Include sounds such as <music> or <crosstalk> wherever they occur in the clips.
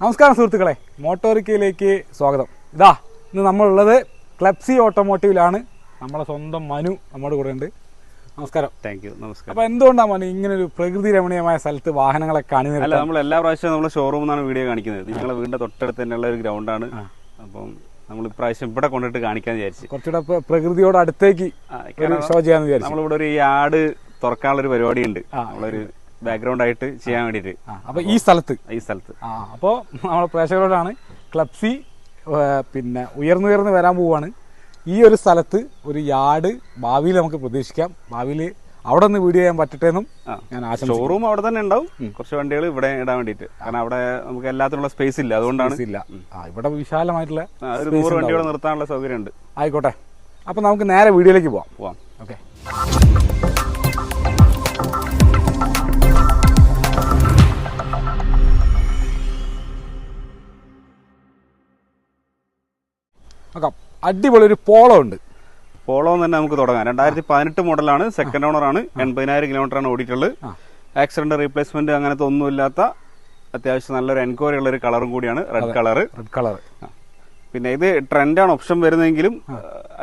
നമസ്കാരം സുഹൃത്തുക്കളെ മോട്ടോറിക്കയിലേക്ക് സ്വാഗതം. ഇതാ ഇന്ന് നമ്മളുള്ളത് ക്ലബ്സി ഓട്ടോമോട്ടീവിലാണ് നമ്മളെ സ്വന്തം മനു നമ്മുടെ കൂടെ ഉണ്ട്. നമസ്കാരം. താങ്ക് യു നമസ്കാരം. അപ്പൊ എന്തുകൊണ്ടാണ് മനു ഇങ്ങനെ ഒരു പ്രകൃതി രമണീയമായ സ്ഥലത്ത് വാഹനങ്ങളെ അല്ല കാണിക്കുന്നത് നമ്മൾ എല്ലാ പ്രാവശ്യവും നമ്മൾ ഷോറൂമിൽ നിന്നാണ് വീഡിയോ കാണിക്കുന്നത്. നിങ്ങളെ വീടിന്റെ തൊട്ടടുത്ത് തന്നെയുള്ള ഒരു ഗ്രൗണ്ടാണ് അപ്പം നമ്മൾ ഇപ്രാവശ്യം ഇവിടെ കൊണ്ടിട്ട് കാണിക്കാൻ വിചാരിച്ചു. കുറച്ചുകൂടെ പ്ര- പ്രകൃതിയോട് അടുത്തേക്ക് ഷോ ചെയ്യാന്ന് വിചാരിച്ചു. നമ്മളിവിടെ ഒരു ആട് തുറക്കാനുള്ള ഒരു പരിപാടിയുണ്ട്. നമ്മളൊരു ബാക്ക്ഗ്രൗണ്ട് ആയിട്ട് ചെയ്യാൻ വേണ്ടിയിട്ട്. അപ്പോൾ അപ്പൊ ഈ സ്ഥലത്ത്? ഈ സ്ഥലത്ത്. ആ അപ്പോൾ നമ്മളെ പ്രേക്ഷകരോടാണ് ക്ലബ്സി പിന്നെ ഉയർന്നുയർന്ന് വരാൻ പോവാണ്. ഈ ഒരു സ്ഥലത്ത് ഒരു യാർഡ് ഭാവിയിൽ നമുക്ക് പ്രതീക്ഷിക്കാം. ഭാവിയിൽ അവിടെ നിന്ന് വീഡിയോ ചെയ്യാൻ പറ്റട്ടെ എന്നും ഞാൻ ഷോറൂം അവിടെ തന്നെ ഉണ്ടാവും. കുറച്ച് വണ്ടികൾ ഇവിടെ ഇടാൻ വേണ്ടിയിട്ട്. കാരണം അവിടെ നമുക്ക് എല്ലാത്തിനുള്ള സ്പേസ് ഇല്ല. അതുകൊണ്ടാണ് ഇല്ല. ഇവിടെ വിശാലമായിട്ടുള്ള ഒരു നൂറ് വണ്ടികൾ നിർത്താനുള്ള സൗകര്യം ഉണ്ട് ആയിക്കോട്ടെ. അപ്പൊ നമുക്ക് നേരെ വീഡിയോയിലേക്ക് പോവാം. പോവാം. ഓക്കെ നോക്കാം. അടിപൊളി ഒരു പോളോ ഉണ്ട്. പോളോ തന്നെ നമുക്ക് തുടങ്ങാം. രണ്ടായിരത്തി പതിനെട്ട് മോഡലാണ് സെക്കൻഡ് ഓണർ ആണ് എൺപതിനായിരം കിലോമീറ്റർ ആണ് ഓടിയിട്ടുള്ളത്. ആക്സിഡന്റ് റീപ്ലേസ്മെന്റ് അങ്ങനത്തെ ഒന്നുമില്ലാത്ത അത്യാവശ്യം നല്ലൊരു എൻക്വയറി ഉള്ള ഒരു കളറും കൂടിയാണ് റെഡ് കളർ റെഡ് കളർ പിന്നെ ഇത് ട്രെൻഡാണ് ഓപ്ഷൻ വരുന്നെങ്കിലും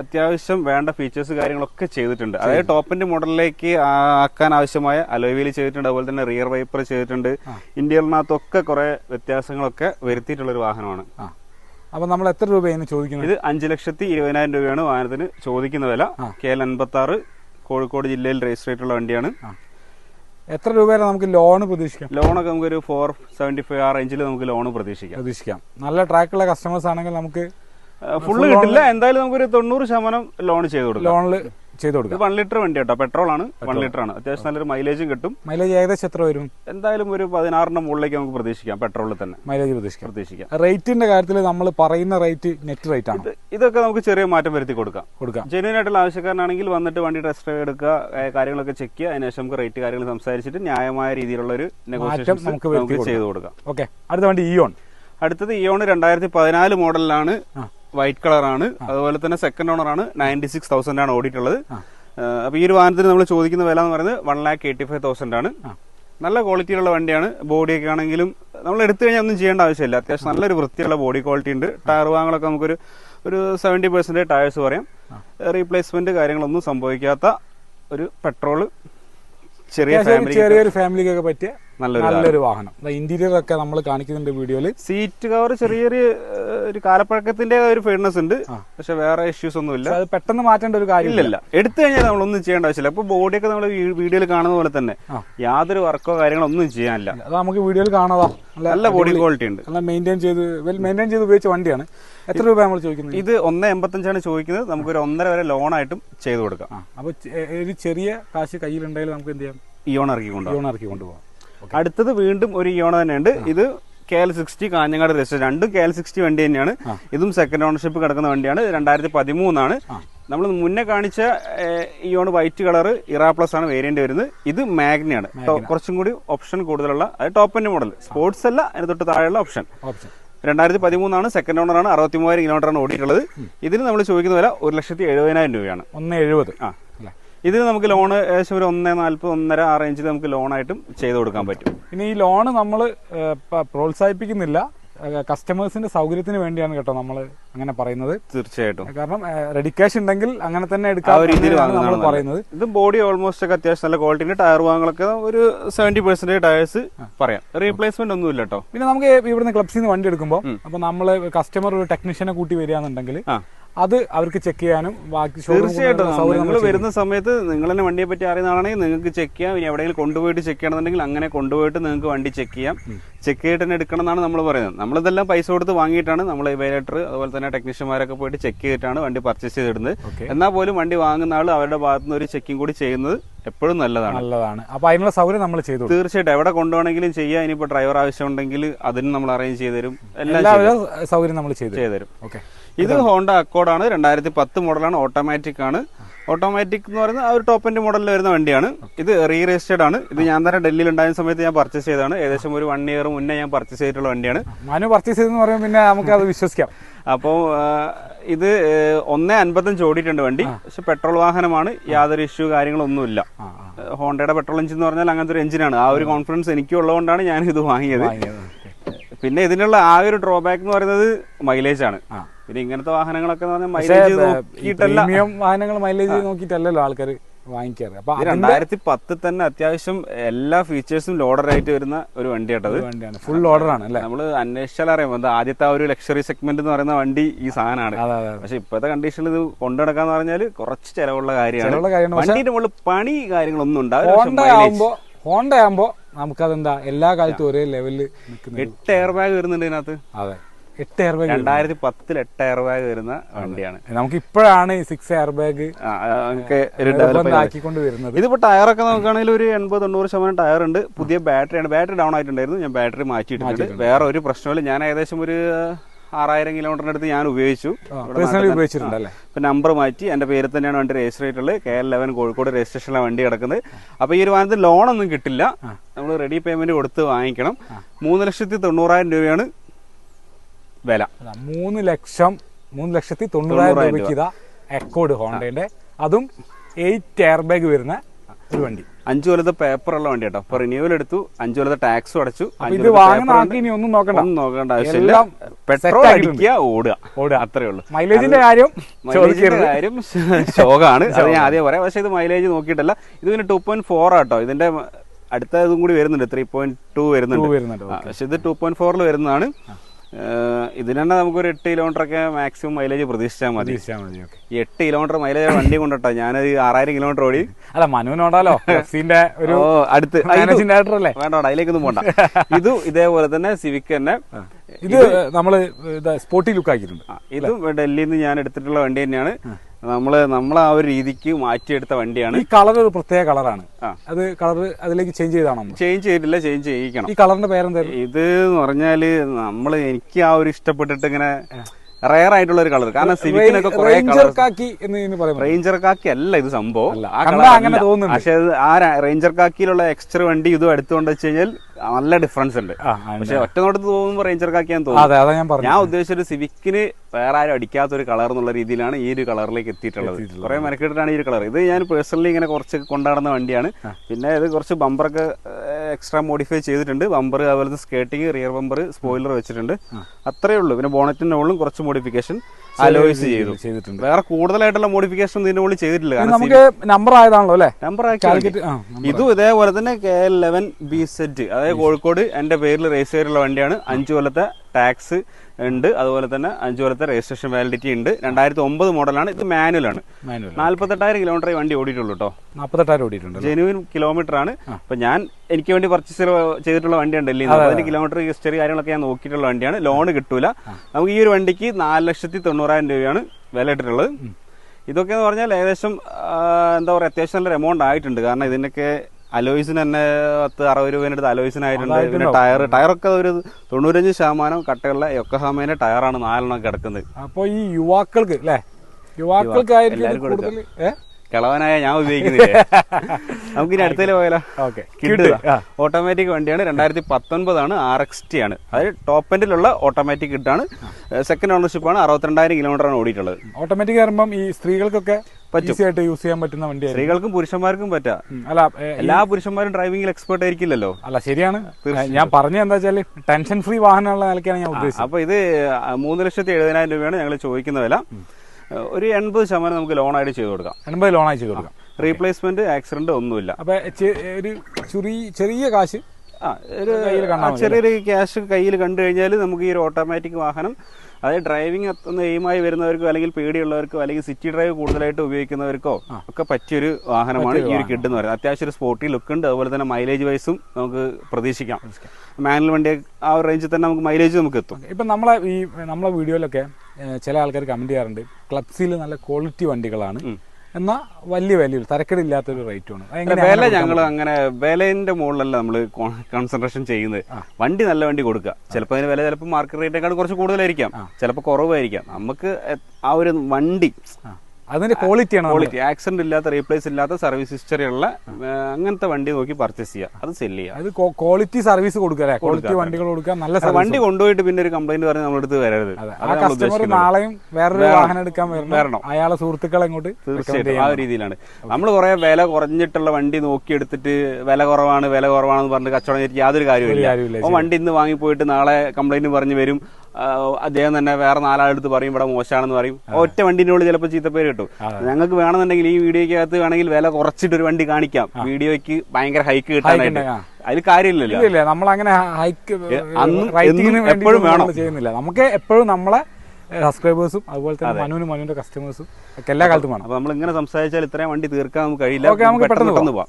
അത്യാവശ്യം വേണ്ട ഫീച്ചേഴ്സ് കാര്യങ്ങളൊക്കെ ചെയ്തിട്ടുണ്ട്. അതായത് ടോപ്പിന്റെ മോഡലിലേക്ക് ആക്കാൻ ആവശ്യമായ അലോവിയിൽ ചെയ്തിട്ടുണ്ട് അതുപോലെ തന്നെ റിയർ വൈപ്പർ ചെയ്തിട്ടുണ്ട്. ഇന്ത്യയിലിനകത്തൊക്കെ കുറെ വ്യത്യാസങ്ങളൊക്കെ വരുത്തിയിട്ടുള്ള ഒരു വാഹനമാണ് അപ്പൊ നമ്മൾ എത്ര രൂപയാണ് ചോദിക്കുന്നത്? ഇത് അഞ്ചു ലക്ഷത്തി ഇരുപതിനായിരം രൂപയാണ് വാഹനത്തിന് ചോദിക്കുന്ന വില. കെ എൽ അൻപത്തി ആറ് കോഴിക്കോട് ജില്ലയിൽ രജിസ്റ്റർ ചെയ്തിട്ടുള്ള വണ്ടിയാണ്. എത്ര രൂപ വരെ നമുക്ക് ലോൺ പ്രതീക്ഷിക്കാം? ലോണൊക്കെ നമുക്കൊരു ഫോർ സെവന്റി ഫൈവ് ആ റേഞ്ചിൽ നമുക്ക് ലോൺ പ്രതീക്ഷിക്കാം. പ്രതീക്ഷിക്കാം. നല്ല ട്രാക്കുള്ള കസ്റ്റമേഴ്സ് ആണെങ്കിൽ നമുക്ക് ഫുള്ള് കിട്ടില്ല. എന്തായാലും നമുക്കൊരു തൊണ്ണൂറ് ശതമാനം ലോൺ ചെയ്ത് കൊടുക്കാം. ലോണിൽ ചെയ്ത് കൊടുക്കും വൺ ലിറ്റർ വണ്ടി കേട്ടോ. പെട്രോൾ ആണ്. വൺ ലിറ്റർ ആണ്. അത്യാവശ്യം നല്ലൊരു മൈലേജും കിട്ടും. മൈലേജ് ഏകദേശം എത്ര വരും? എന്തായാലും ഒരു പതിനാറിന്റെ മുകളിലേക്ക് നമുക്ക് പ്രതീക്ഷിക്കാം. പെട്രോളിൽ തന്നെ. മൈലേജ് പ്രതീക്ഷിക്കാം. പ്രതീക്ഷിക്കാം. റേറ്റിന്റെ കാര്യത്തിൽ നമ്മൾ പറയുന്ന റേറ്റ് നെറ്റ് റേറ്റ് ആണ്. ഇതൊക്കെ നമുക്ക് ചെറിയ മാറ്റം വരുത്തി കൊടുക്കാം. കൊടുക്കാം. ജെന്യൂൻ ആയിട്ടുള്ള ആവശ്യക്കാരനാണെങ്കിൽ വന്നിട്ട് വണ്ടി ടെസ്റ്റ് ഡ്രൈവ് എടുക്കുക കാര്യങ്ങളൊക്കെ ചെക്ക് ചെയ്യുക. അതിനുശേഷം നമുക്ക് റേറ്റ് കാര്യങ്ങൾ സംസാരിച്ചിട്ട് ന്യായമായ രീതിയിലുള്ള ഒരു നെഗോഷിയേഷൻ നമുക്ക് ചെയ്ത് നമുക്ക് ചെയ്തു കൊടുക്കാം. ഓക്കെ അടുത്ത വണ്ടി ഇയോൺ അടുത്തത് ഇയോൺ രണ്ടായിരത്തി പതിനാല് മോഡലിലാണ് വൈറ്റ് കളറാണ്. അതുപോലെ തന്നെ സെക്കൻഡ് ഓണർ ആണ്. നയന്റി സിക്സ് തൗസൻഡ് ആണ് ഓടിയിട്ടുള്ളത്. അപ്പൊ ഈ ഒരു വാഹനത്തിന് നമ്മൾ ചോദിക്കുന്ന വില എന്ന് പറയുന്നത് one lakh eighty five thousand ആണ്. നല്ല ക്വാളിറ്റിയുള്ള വണ്ടിയാണ്. ബോഡിയൊക്കെ ആണെങ്കിലും നമ്മൾ എടുത്തു കഴിഞ്ഞാൽ ഒന്നും ചെയ്യേണ്ട ആവശ്യമില്ല. അത്യാവശ്യം നല്ലൊരു വൃത്തിയുള്ള ബോഡി ക്വാളിറ്റി ഉണ്ട്. ടയർ വാങ്ങലൊക്കെ നമുക്കൊരു ഒരു സെവന്റി പെർസെന്റേജ് ടയേഴ്സ് പറയാം. റീപ്ലേസ്മെന്റ് കാര്യങ്ങളൊന്നും സംഭവിക്കാത്ത ഒരു പെട്രോൾ ചെറിയ ഫാമിലി ചെറിയൊരു ഫാമിലിക്കൊക്കെ പറ്റിയ നല്ലൊരു വാഹനം. ഇന്റീരിയർ ഒക്കെ നമ്മൾ കാണിക്കുന്നുണ്ട് വീഡിയോയിൽ സീറ്റ് കവർ ചെറിയൊരു ഒരു കാലപ്പഴക്കത്തിന്റെ ഒരു ഫെയർനെസ് ഉണ്ട്. പക്ഷെ വേറെ ഇഷ്യൂസ് ഒന്നുമില്ല. അത് പെട്ടെന്ന് മാറ്റേണ്ട ഒരു കാര്യം ഇല്ല എടുത്തു കഴിഞ്ഞാൽ നമ്മൾ ഒന്നും ചെയ്യേണ്ട ആവശ്യമില്ല. അപ്പൊ ബോഡിയൊക്കെ നമ്മൾ വീഡിയോയിൽ കാണുന്ന പോലെ തന്നെ യാതൊരു വർക്കോ കാര്യങ്ങളോ ഒന്നും ചെയ്യാനില്ല. അത് നമുക്ക് വീഡിയോയിൽ കാണാതാ. നല്ല ബോഡി ക്വാളിറ്റി ഉണ്ട്. നല്ല മെയിന്റെയിൻ ചെയ്ത് വെൽ മെയിന്റെയിൻ ചെയ്ത് ഉപയോഗിച്ച വണ്ടിയാണ്. എത്ര രൂപ നമ്മൾ ചോദിക്കുന്നത്? ഇത് ഒന്ന് എൺപത്തഞ്ചാണ് ചോദിക്കുന്നത്. നമുക്കൊരു ഒന്നര വരെ ലോൺ ആയിട്ടും ചെയ്തു കൊടുക്കാം. അപ്പൊ അപ്പോൾ ഒരു ചെറിയ കാശ് കയ്യിലുണ്ടെങ്കിൽ നമുക്ക് എന്ത് ചെയ്യാം? ഇയോൺ ഇറക്കി കൊണ്ടുപോകാം. ലോൺ ഇറക്കി കൊണ്ടുപോകാം. അടുത്തത് വീണ്ടും ഒരു ഇയോണ തന്നെയുണ്ട്. ഇത് K L sixty Kanhangad register രണ്ടും കെ എൽ സിക്സ്റ്റി വണ്ടി തന്നെയാണ്. ഇതും സെക്കൻഡ് ഓണർഷിപ്പ് കിടക്കുന്ന വണ്ടിയാണ്. രണ്ടായിരത്തി പതിമൂന്നാണ് നമ്മൾ മുന്നേ കാണിച്ച Eon white colour Ira plus ആണ് വേരിയന്റ് വരുന്നത്. ഇത് മാഗ്നയാണ് കുറച്ചും കൂടി ഓപ്ഷൻ കൂടുതലുള്ള അത് ടോപ്പ് എൻഡ് മോഡൽ സ്പോർട്സ് അല്ല അതിന് തൊട്ട് താഴെയുള്ള ഓപ്ഷൻ ഓപ്ഷൻ രണ്ടായിരത്തി പതിമൂന്നാണ് സെക്കൻഡ് ഓണറാണ് അറുപത്തി മൂവായിരം കിലോമീറ്ററാണ് ഓടിയിട്ടുള്ളത്. ഇതിന് നമ്മൾ ചോദിക്കുന്ന വില ഒരു ലക്ഷത്തി എഴുപതിനായിരം രൂപയാണ്. ഒന്ന് എഴുപത്. ആ. ഇതിന് നമുക്ക് ലോൺ ഏകദേശം ഒരു ഒന്ന് നാൽപ്പത് ഒന്നര ആ റേഞ്ചിൽ നമുക്ക് ലോണായിട്ടും ചെയ്ത് കൊടുക്കാൻ പറ്റും. പിന്നെ ഈ ലോണ് നമ്മൾ പ്രോത്സാഹിപ്പിക്കുന്നില്ല. കസ്റ്റമേഴ്സിന്റെ സൗകര്യത്തിന് വേണ്ടിയാണ് കേട്ടോ നമ്മൾ അങ്ങനെ പറയുന്നത്. തീർച്ചയായിട്ടും. കാരണം റെഡി ക്യാഷ് ഉണ്ടെങ്കിൽ അങ്ങനെ തന്നെ എടുക്കാം നമ്മൾ പറയുന്നത്. ഇത് ബോഡി ഓൾമോസ്റ്റ് ഒക്കെ അത്യാവശ്യം നല്ല ക്വാളിറ്റിന്റെ ടയർ വാങ്ങലൊക്കെ ഒരു സെവന്റി പെർസെന്റേജ് ടയേഴ്സ് പറയാം. റീപ്ലേസ്മെന്റ് ഒന്നും ഇല്ല കേട്ടോ. പിന്നെ നമുക്ക് ഇവിടുന്ന് ക്ലബ്സിൽ നിന്ന് വണ്ടി എടുക്കുമ്പോൾ അപ്പൊ നമ്മൾ കസ്റ്റമർ ഒരു ടെക്നീഷ്യനെ കൂട്ടി വരികയാണെന്നുണ്ടെങ്കിൽ. അത് അവർക്ക് ചെക്ക് ചെയ്യാനും ബാക്കി തീർച്ചയായിട്ടും. നിങ്ങൾ വരുന്ന സമയത്ത് നിങ്ങൾ തന്നെ വണ്ടിയെ പറ്റി അറിയുന്നതാണെങ്കിൽ നിങ്ങൾക്ക് ചെക്ക് ചെയ്യാം. ഇനി എവിടെയെങ്കിലും കൊണ്ടുപോയിട്ട് ചെക്ക് ചെയ്യണമെന്നുണ്ടെങ്കിൽ അങ്ങനെ കൊണ്ടുപോയിട്ട് നിങ്ങൾക്ക് വണ്ടി ചെക്ക് ചെയ്യാം. ചെക്ക് ചെയ്തിട്ട് തന്നെ എടുക്കണം എന്നാണ് നമ്മൾ പറയുന്നത്. നമ്മളിതെല്ലാം പൈസ കൊടുത്ത് വാങ്ങിയിട്ടാണ് നമ്മൾ ഇവൈലേറ്റർ അതുപോലെ തന്നെ ടെക്നീഷ്യന്മാരൊക്കെ പോയിട്ട് ചെക്ക് ചെയ്തിട്ടാണ് വണ്ടി പർച്ചേസ് ചെയ്തിടുന്നത്. എന്നാൽ പോലും വണ്ടി വാങ്ങുന്ന ആൾ അവരുടെ ഭാഗത്ത് നിന്ന് ഒരു ചെക്കിംഗ് കൂടി ചെയ്യുന്നത് എപ്പോഴും നല്ലതാണ്. നല്ലതാണ്. അപ്പൊ അതിനുള്ള സൗകര്യം നമ്മൾ ചെയ്തു. തീർച്ചയായിട്ടും. എവിടെ കൊണ്ടുപോകണമെങ്കിലും ചെയ്യാം. ഇനിയിപ്പോൾ ഡ്രൈവർ ആവശ്യമുണ്ടെങ്കിൽ അതിന് നമ്മൾ അറേഞ്ച് ചെയ്തു തരും. എല്ലാ എല്ലാവിധ സൗകര്യം നമ്മൾ ചെയ്തു ചെയ്തു തരും. ഓക്കെ ഇത് ഹോണ്ട അക്കോഡാണ് രണ്ടായിരത്തി പത്ത് മോഡലാണ്. ഓട്ടോമാറ്റിക് ആണ്. ഓട്ടോമാറ്റിക് എന്ന് പറയുന്നത് ആ ഒരു ടോപ്പ് എൻഡ് മോഡലിൽ വരുന്ന വണ്ടിയാണ്. ഇത് റീ രജിസ്റ്റേഡ് ആണ്. ഇത് ഞാൻ തന്നെ ഡൽഹിയിൽ ഉണ്ടായ സമയത്ത് ഞാൻ പർച്ചേസ് ചെയ്തതാണ്. ഏകദേശം ഒരു വൺ ഇയർ മുന്നേ ഞാൻ പർച്ചേസ് ചെയ്തിട്ടുള്ള വണ്ടിയാണ്. മനു പർച്ചേസ് ചെയ്തെന്ന് പറയുമ്പോൾ പിന്നെ നമുക്ക് അത് വിശ്വസിക്കാം. അപ്പോൾ ഇത് ഒന്നേ അൻപത്തഞ്ച് ഓടിയിട്ടുണ്ട് വണ്ടി. പക്ഷെ പെട്രോൾ വാഹനമാണ്. യാതൊരു ഇഷ്യൂ കാര്യങ്ങളൊന്നുമില്ല. ഹോണ്ടയുടെ പെട്രോൾ എഞ്ചിൻ എന്ന് പറഞ്ഞാൽ അങ്ങനത്തെ ഒരു എഞ്ചിനാണ് ആ ഒരു കോൺഫിഡൻസ് എനിക്ക് ഉള്ളതുകൊണ്ടാണ് ഞാൻ ഇത് വാങ്ങിയത്. പിന്നെ ഇതിനുള്ള ആ ഒരു ഡ്രോബാക്ക് എന്ന് പറയുന്നത് മൈലേജ് ആണ്. പിന്നെ ഇങ്ങനത്തെ വാഹനങ്ങളൊക്കെ പ്രീമിയം വാഹനങ്ങൾ മൈലേജ് നോക്കിയിട്ടല്ലല്ലോ ആൾക്കാർ വാങ്ങിക്കാറ്. അപ്പൊ രണ്ടായിരത്തി പത്തിൽ തന്നെ അത്യാവശ്യം എല്ലാ ഫീച്ചേഴ്സും ലോഡറായിട്ട് വരുന്ന ഒരു വണ്ടി കേട്ടത്. അത് വണ്ടിയാണ്. ഫുൾ ലോഡർ ആണ് അല്ലേ? നമ്മൾ അന്വേഷിച്ചാൽ അറിയാം. അത് ആദ്യത്തെ ആ ഒരു ലക്ഷറി സെഗ്മെന്റ് എന്ന് പറയുന്ന വണ്ടി ഈ സാധനമാണ്. പക്ഷെ ഇപ്പോഴത്തെ കണ്ടീഷനിൽ ഇത് കൊണ്ടുനടക്കാന്ന് പറഞ്ഞാൽ കുറച്ച് ചെലവുള്ള കാര്യമാണ്. വണ്ടിന്റെ മുകളിൽ പണി കാര്യങ്ങളൊന്നും ഉണ്ടാവില്ല. ഹോണ്ട ആകുമ്പോ നമുക്കതെന്താ എല്ലാ കാലത്തും ഒരേ ലെവലിൽ എട്ട് എയർ ബാഗ് വരുന്നുണ്ട് ഇതിനകത്ത്. അതെ. എട്ട് എയർ ബാഗ് രണ്ടായിരത്തി പത്തിൽ എട്ട് എയർ ബാഗ് വരുന്ന വണ്ടിയാണ്. നമുക്ക് ഇപ്പോഴാണ് ഈ സിക്സ് എയർ ബാഗ് ആക്കിക്കൊണ്ട് വരുന്നത്. ഇതിപ്പോ ടയറൊക്കെ നോക്കുകയാണെങ്കിൽ ഒരു എൺപത് തൊണ്ണൂറ് ശതമാനം ടയർ ഉണ്ട്. പുതിയ ബാറ്ററിയാണ് ബാറ്ററി ഡൗൺ ആയിട്ടുണ്ടായിരുന്നു. ഞാൻ ബാറ്ററി മാറ്റിയിട്ടുണ്ട്. വേറെ ഒരു പ്രശ്നമില്ല ഞാൻ ഏകദേശം ഒരു ആറായിരം കിലോമീറ്ററിന്റെ അടുത്ത് ഞാൻ ഉപയോഗിച്ചു. ഇപ്പൊ നമ്പർ മാറ്റി. എന്റെ പേര് തന്നെയാണ് വണ്ടി രജിസ്റ്റർ ചെയ്തിട്ടുള്ളത്. കെ എൽ ലെവൻ കോഴിക്കോട് രജിസ്ട്രേഷനിലാണ് വണ്ടി കിടക്കുന്നത്. അപ്പൊ ഈ ഒരു വാഹനത്തിൽ ഒന്നും കിട്ടില്ല. നമ്മൾ റെഡി പേയ്മെന്റ് കൊടുത്ത് വാങ്ങിക്കണം. മൂന്ന് ലക്ഷത്തി തൊണ്ണൂറായിരം രൂപയാണ് വില. മൂന്ന് ലക്ഷം മൂന്ന് ലക്ഷത്തി തൊണ്ണൂറായിരം രൂപയ്ക്ക് ഇതാ എക്കോഡ് ഹോണ്ടയുടെ അതും എയ്റ്റ് എയർ ബാഗ് വരുന്ന ഒരു വണ്ടി. അഞ്ചു കൊല്ലത്തെ പേപ്പർ ഉള്ള വണ്ടി കേട്ടോ അപ്പൊ റിന്യൂവൽ എടുത്തു അഞ്ചു കൊല്ലത്തെ ടാക്സും അടച്ചു ഇത് വാങ്ങുന്ന ആൾക്ക് ഇനി ഒന്നും നോക്കണ്ട. ഒന്നും നോക്കേണ്ട ആവശ്യമില്ല. പെട്രോൾ അടിക്കുക ഓടുക. ഓടുക. അത്രേ ഉള്ളൂ. മൈലേജിന്റെ കാര്യം മൈലേജിന്റെ കാര്യം ശോകാണ്. അത് ഞാൻ ആദ്യം പറയാം. പക്ഷെ ഇത് മൈലേജ് നോക്കിയിട്ടല്ല. ഇത് പിന്നെ ടു പോയിന്റ് ഫോർ ആട്ടോ. ഇതിന്റെ അടുത്ത ഇതും കൂടി വരുന്നുണ്ട്. ത്രീ പോയിന്റ് ടു വരുന്നുണ്ട്. പക്ഷെ ഇത് ടു പോയിന്റ് ഫോറിൽ വരുന്നതാണ്. ഇതിന് തന്നെ നമുക്കൊരു എട്ട് കിലോമീറ്റർ ഒക്കെ മാക്സിമം മൈലേജ് പ്രതീക്ഷിച്ചാൽ മതി. ഈ എട്ട് കിലോമീറ്റർ മൈലേജ് വണ്ടി കൊണ്ടിട്ടോ ഞാനൊരു ആറായിരം കിലോമീറ്റർ ഓടി. അല്ല മനുവിനോടാലോ ഒരു അടുത്ത്. അല്ലേ? വേണ്ട അതിലേക്കൊന്നും പോണ്ട. ഇത് ഇതേപോലെ തന്നെ സിവിക് തന്നെ. ഇത് നമ്മൾ ഇത് സ്പോട്ടി ലുക്ക് ആക്കിയിട്ടുണ്ട്. ഇതും ഡൽഹിയിൽ നിന്ന് ഞാൻ എടുത്തിട്ടുള്ള വണ്ടി തന്നെയാണ്. നമ്മൾ നമ്മൾ ആ ഒരു രീതിക്ക് മാറ്റിയെടുത്ത വണ്ടിയാണ്. ഈ കളർ ഒരു പ്രത്യേക കളറാണ്. അത് കളർ അതിലേക്ക് ചേഞ്ച് ചെയ്താണോ? നമ്മൾ ചേഞ്ച് ചെയ്തില്ല ചേഞ്ച് ചെയ്യിക്കണം. ഈ കളറിന്റെ പേരെന്തായിരുന്നു? ഇത് എന്ന് പറഞ്ഞാൽ നമ്മൾ എനിക്ക് ആ ഒരു ഇഷ്ടപ്പെട്ടിട്ട് ഇങ്ങനെ റയർ ആയിട്ടുള്ള ഒരു കളർ കാരണം സിവിക്കിനൊക്കെ കുറെ കളർ കാക്കി എന്ന് റേഞ്ചർ കാക്കി അല്ല ഇത് സംഭവം. പക്ഷെ ആ റേഞ്ചർ കാക്കിയിലുള്ള എക്സ്ട്രാ വണ്ടി ഇതും എടുത്തുകൊണ്ട് വെച്ച് കഴിഞ്ഞാൽ നല്ല ഡിഫറൻസ് ഉണ്ട്. പക്ഷെ ഒറ്റ നോട്ടത്ത് തോന്നുമ്പോൾ റേഞ്ചർ കാക്കിയാൻ തോന്നുന്നു ഞാൻ പറഞ്ഞു ഞാൻ ഉദ്ദേശിച്ചൊരു സിവിക്കിന് വേറെ ആരും അടിക്കാത്ത ഒരു കളർ എന്നുള്ള രീതിയിലാണ് ഈ ഒരു കളറിലേക്ക് എത്തിയിട്ടുള്ളത്. കുറെ മെനക്കെട്ടിട്ടാണ് ഈ ഒരു കളർ ഇത് ഞാൻ പേഴ്സണലി ഇങ്ങനെ കുറച്ച് കൊണ്ടാടുന്ന വണ്ടിയാണ്. പിന്നെ ഇത് കുറച്ച് ബമ്പറൊക്കെ എക്സ്ട്രാ മോഡിഫൈ ചെയ്തിട്ടുണ്ട്. ബമ്പർ അതുപോലെ സ്കേട്ടിങ് റിയർ ബമ്പർ സ്പോയിലർ വെച്ചിട്ടുണ്ട്. അത്രയേ ഉള്ളൂ. പിന്നെ ബോണറ്റിന്റെ മുകളിലും കുറച്ച് മോഡിഫിക്കേഷൻ അലോയ്സ് ചെയ്തു. ചെയ്തിട്ടുണ്ട് വേറെ കൂടുതലായിട്ടുള്ള മോഡിഫിക്കേഷൻ ഇതിന്റെ ഉള്ളിൽ ചെയ്തിട്ടില്ല. കാരണം നമുക്ക് നമ്പർ ആയതാണല്ലോ അല്ലേ? നമ്പർ ഇതും ഇതേപോലെ തന്നെ K L eleven B set അതായത് കോഴിക്കോട് എന്റെ പേരിൽ രജിസ്റ്റർ ചെയ്തിട്ടുള്ള വണ്ടിയാണ്. അഞ്ചു കൊല്ലത്തെ ടാക്സ് ഉണ്ട്. അതുപോലെ തന്നെ അഞ്ചു കൊല്ലത്തെ രജിസ്ട്രേഷൻ വാലിഡിറ്റി ഉണ്ട്. രണ്ടായിരത്തി ഒമ്പത് മോഡലാണ് ഇത് മാനുവൽ ആണ്. നാല്പത്തെട്ടായിരം കിലോമീറ്റർ വണ്ടി ഓടിയിട്ടുള്ളൂ കേട്ടോ നാപ്പത്തെട്ടായിരം ഓടിയിട്ടുണ്ട് ജെനുവിൻ കിലോമീറ്റർ ആണ്. അപ്പൊ ഞാൻ എനിക്ക് വേണ്ടി പർച്ചേസ് ചെയ്തിട്ടുള്ള വണ്ടി ഉണ്ടല്ലേ അതിന്റെ അതിന് കിലോമീറ്റർ ഹിസ്റ്ററി കാര്യങ്ങളൊക്കെ ഞാൻ നോക്കിയിട്ടുള്ള വണ്ടിയാണ്. ലോൺ കിട്ടൂല. നമുക്ക് ഈ ഒരു വണ്ടിക്ക് നാല് ലക്ഷത്തി തൊണ്ണൂറായിരം രൂപയാണ് വില ഇട്ടിട്ടുള്ളത്. ഇതൊക്കെ എന്ന് പറഞ്ഞാൽ ഏകദേശം എന്താ പറയുക അത്യാവശ്യം നല്ലൊരു എമൗണ്ട് ആയിട്ടുണ്ട്. കാരണം ഇതിനൊക്കെ അലോയ്സിന് തന്നെ പത്ത് അറുപത് രൂപേന്റെ അടുത്ത് അലോയ്സിനായിട്ടുണ്ട്. പിന്നെ ടയർ ടയറൊക്കെ ഒരു തൊണ്ണൂറ്റഞ്ച് ശതമാനം കട്ടയുള്ള യൊക്കഹാമേന്റെ ടയറാണ് നാലെണ്ണം കിടക്കുന്നത് അപ്പോൾ ഈ യുവാക്കൾക്ക് അല്ലേ യുവാക്കൾക്കായിരിക്കും കൂടുതൽ ഏഹ് കിളവനായ ഞാൻ ഉപയോഗിക്കുന്നില്ല? <laughs> നമുക്ക് ഇനി അടുത്തേൽ പോയാലോ? ഓക്കെ. കിട്ടുക. ഓട്ടോമാറ്റിക് വണ്ടിയാണ്. രണ്ടായിരത്തി പത്തൊൻപതാണ് ആർ എക്സ് ടി ആണ്. അതായത് ടോപ്പ് എൻഡിലുള്ള ഓട്ടോമാറ്റിക് കിട്ടാണ് സെക്കൻഡ് ഓണർഷിപ്പ് ആണ്. അറുപത്തിരണ്ടായിരം കിലോമീറ്റർ ആണ് ഓടിയിട്ടുള്ളത്. ഓട്ടോമാറ്റിക് വരുമ്പം ഈ സ്ത്രീകൾക്കൊക്കെ പറ്റും. യൂസ് ചെയ്യാൻ പറ്റുന്ന വണ്ടി സ്ത്രീകൾക്കും പുരുഷന്മാർക്കും പറ്റാ. അല്ല എല്ലാ പുരുഷന്മാരും ഡ്രൈവിംഗിൽ എക്സ്പേർട്ട് ആയിരിക്കില്ലല്ലോ. അല്ല ശരിയാണ്. ഞാൻ പറഞ്ഞ എന്താ വെച്ചാൽ ടെൻഷൻ ഫ്രീ വാഹനമുള്ള നിലയ്ക്കാണ് ഞാൻ ഉദ്ദേശിച്ചത്. അപ്പൊ ഇത് മൂന്ന് ലക്ഷത്തി എഴുപതിനായിരം രൂപയാണ് ഞങ്ങൾ ചോദിക്കുന്ന വില. ഒരു എൺപത് ശതമാനം നമുക്ക് ലോണായിട്ട് ചെയ്ത് കൊടുക്കാം. എൺപത് ലോൺ ചെയ്ത് കൊടുക്കാം. റീപ്ലേസ്മെന്റ് ആക്സിഡന്റ് ഒന്നുമില്ല. അപ്പൊ ഒരു ചെറിയ ചെറിയ കാശ് ആ, ഒരു ചെറിയൊരു ക്യാഷ് കയ്യിൽ കണ്ടു കഴിഞ്ഞാൽ നമുക്ക് ഈ ഒരു ഓട്ടോമാറ്റിക് വാഹനം അതായത് ഡ്രൈവിംഗ് ഒന്ന് എയിമായി വരുന്നവർക്കോ അല്ലെങ്കിൽ പേടിയുള്ളവർക്കോ അല്ലെങ്കിൽ സിറ്റി ഡ്രൈവ് കൂടുതലായിട്ട് ഉപയോഗിക്കുന്നവർക്കോ ഒക്കെ പറ്റിയൊരു വാഹനമാണ് ഈ ഒരു കിഡ് എന്ന് പറയുന്നത്. അത്യാവശ്യം ഒരു സ്പോർട്ടി ലുക്ക് ഉണ്ട്. അതുപോലെ തന്നെ മൈലേജ് വൈസും നമുക്ക് പ്രതീക്ഷിക്കാം. മാനുവൽ വണ്ടി ആ ഒരു റേഞ്ചിൽ തന്നെ നമുക്ക് മൈലേജ് നമുക്ക് എത്തും. ഇപ്പം നമ്മളെ ഈ നമ്മളെ വീഡിയോയിലൊക്കെ ചില ആൾക്കാർ കമന്റ് ചെയ്യാറുണ്ട്. ക്ലബ്സിൽ നല്ല ക്വാളിറ്റി വണ്ടികളാണ്. എന്നാൽ വലിയ വാല്യൂ തരക്കേടില്ലാത്തൊരു റേറ്റുമാണ് വില ഞങ്ങൾ അങ്ങനെ വിലന്റെ മുകളിലല്ല നമ്മൾ കോൺസെൻട്രേഷൻ ചെയ്യുന്നത്. വണ്ടി നല്ല വണ്ടി കൊടുക്കുക. ചിലപ്പോൾ അതിന് വില ചിലപ്പോൾ മാർക്കറ്റ് റേറ്റിനേക്കാൾ കുറച്ച് കൂടുതലായിരിക്കാം. ചിലപ്പോൾ കുറവായിരിക്കാം. നമുക്ക് ആ ഒരു വണ്ടി അതിന്റെ ക്വാളിറ്റിയാണ് ക്വാളിറ്റി ആക്സിഡന്റ് ഇല്ലാത്ത റീപ്ലേസ് ഇല്ലാത്ത സർവീസ് ഹിസ്റ്ററി ഉള്ള അങ്ങനത്തെ വണ്ടി നോക്കി പർച്ചേസ് ചെയ്യുക അത് സെൽ ചെയ്യുക അത് ക്വാളിറ്റി സർവീസ് കൊടുക്കുക ക്വാളിറ്റി വണ്ടികൾ കൊടുക്കുക നല്ല വണ്ടി കൊണ്ടുപോയിട്ട് പിന്നെ ഒരു കംപ്ലൈന്റ് പറഞ്ഞ് നമ്മളെടുത്ത് വരരുത്. ആ കസ്റ്റമർ. നാളെയും വേറൊരു വാഹനം എടുക്കാൻ വരണം. അയാളെ സുഹൃത്തുക്കളെ ഇങ്ങോട്ട് തീർച്ചയായിട്ടും. ആ രീതിയിലാണ്. നമ്മൾ കുറെ വില കുറഞ്ഞിട്ടുള്ള വണ്ടി നോക്കി എടുത്തിട്ട് വില കുറവാണ് വില കുറവാണെന്ന് പറഞ്ഞിട്ട് കച്ചവടം യാതൊരു കാര്യമില്ല അപ്പോൾ വണ്ടി ഇന്ന് വാങ്ങിപ്പോയിട്ട് നാളെ കംപ്ലൈന്റ് പറഞ്ഞ് വരും. അദ്ദേഹം തന്നെ വേറെ നാലാളെടുത്ത് പറയും ഇവിടെ മോശമാണെന്ന് പറയും. ഒറ്റ വണ്ടിന്റെ ഉള്ളിൽ ചിലപ്പോൾ ചീത്തപ്പേര് കിട്ടും. ഞങ്ങൾക്ക് വേണമെന്നുണ്ടെങ്കിൽ ഈ വീഡിയോയ്ക്ക് അകത്ത് വേണമെങ്കിൽ വില കുറച്ചിട്ട് ഒരു വണ്ടി കാണിക്കാം. വീഡിയോയ്ക്ക് ഭയങ്കര ഹൈക്ക് കിട്ടാനായിട്ട്. അതിൽ കാര്യമില്ലല്ലോ. നമ്മൾ അങ്ങനെ ഹൈക്ക് അന്നും എപ്പോഴും വേണം. ചെയ്യുന്നില്ല. നമുക്ക് എപ്പോഴും നമ്മളെ സബ്സ്ക്രൈബേഴ്സും അതുപോലെ തന്നെ മനുവിനും മനുവിന്റെ കസ്റ്റമേഴ്സും ഒക്കെ എല്ലാ കാലത്തും വേണം. നമ്മൾ ഇങ്ങനെ സംസാരിച്ചാൽ ഇത്രയും വണ്ടി തീർക്കാൻ നമുക്ക് കഴിയില്ല. നമുക്ക്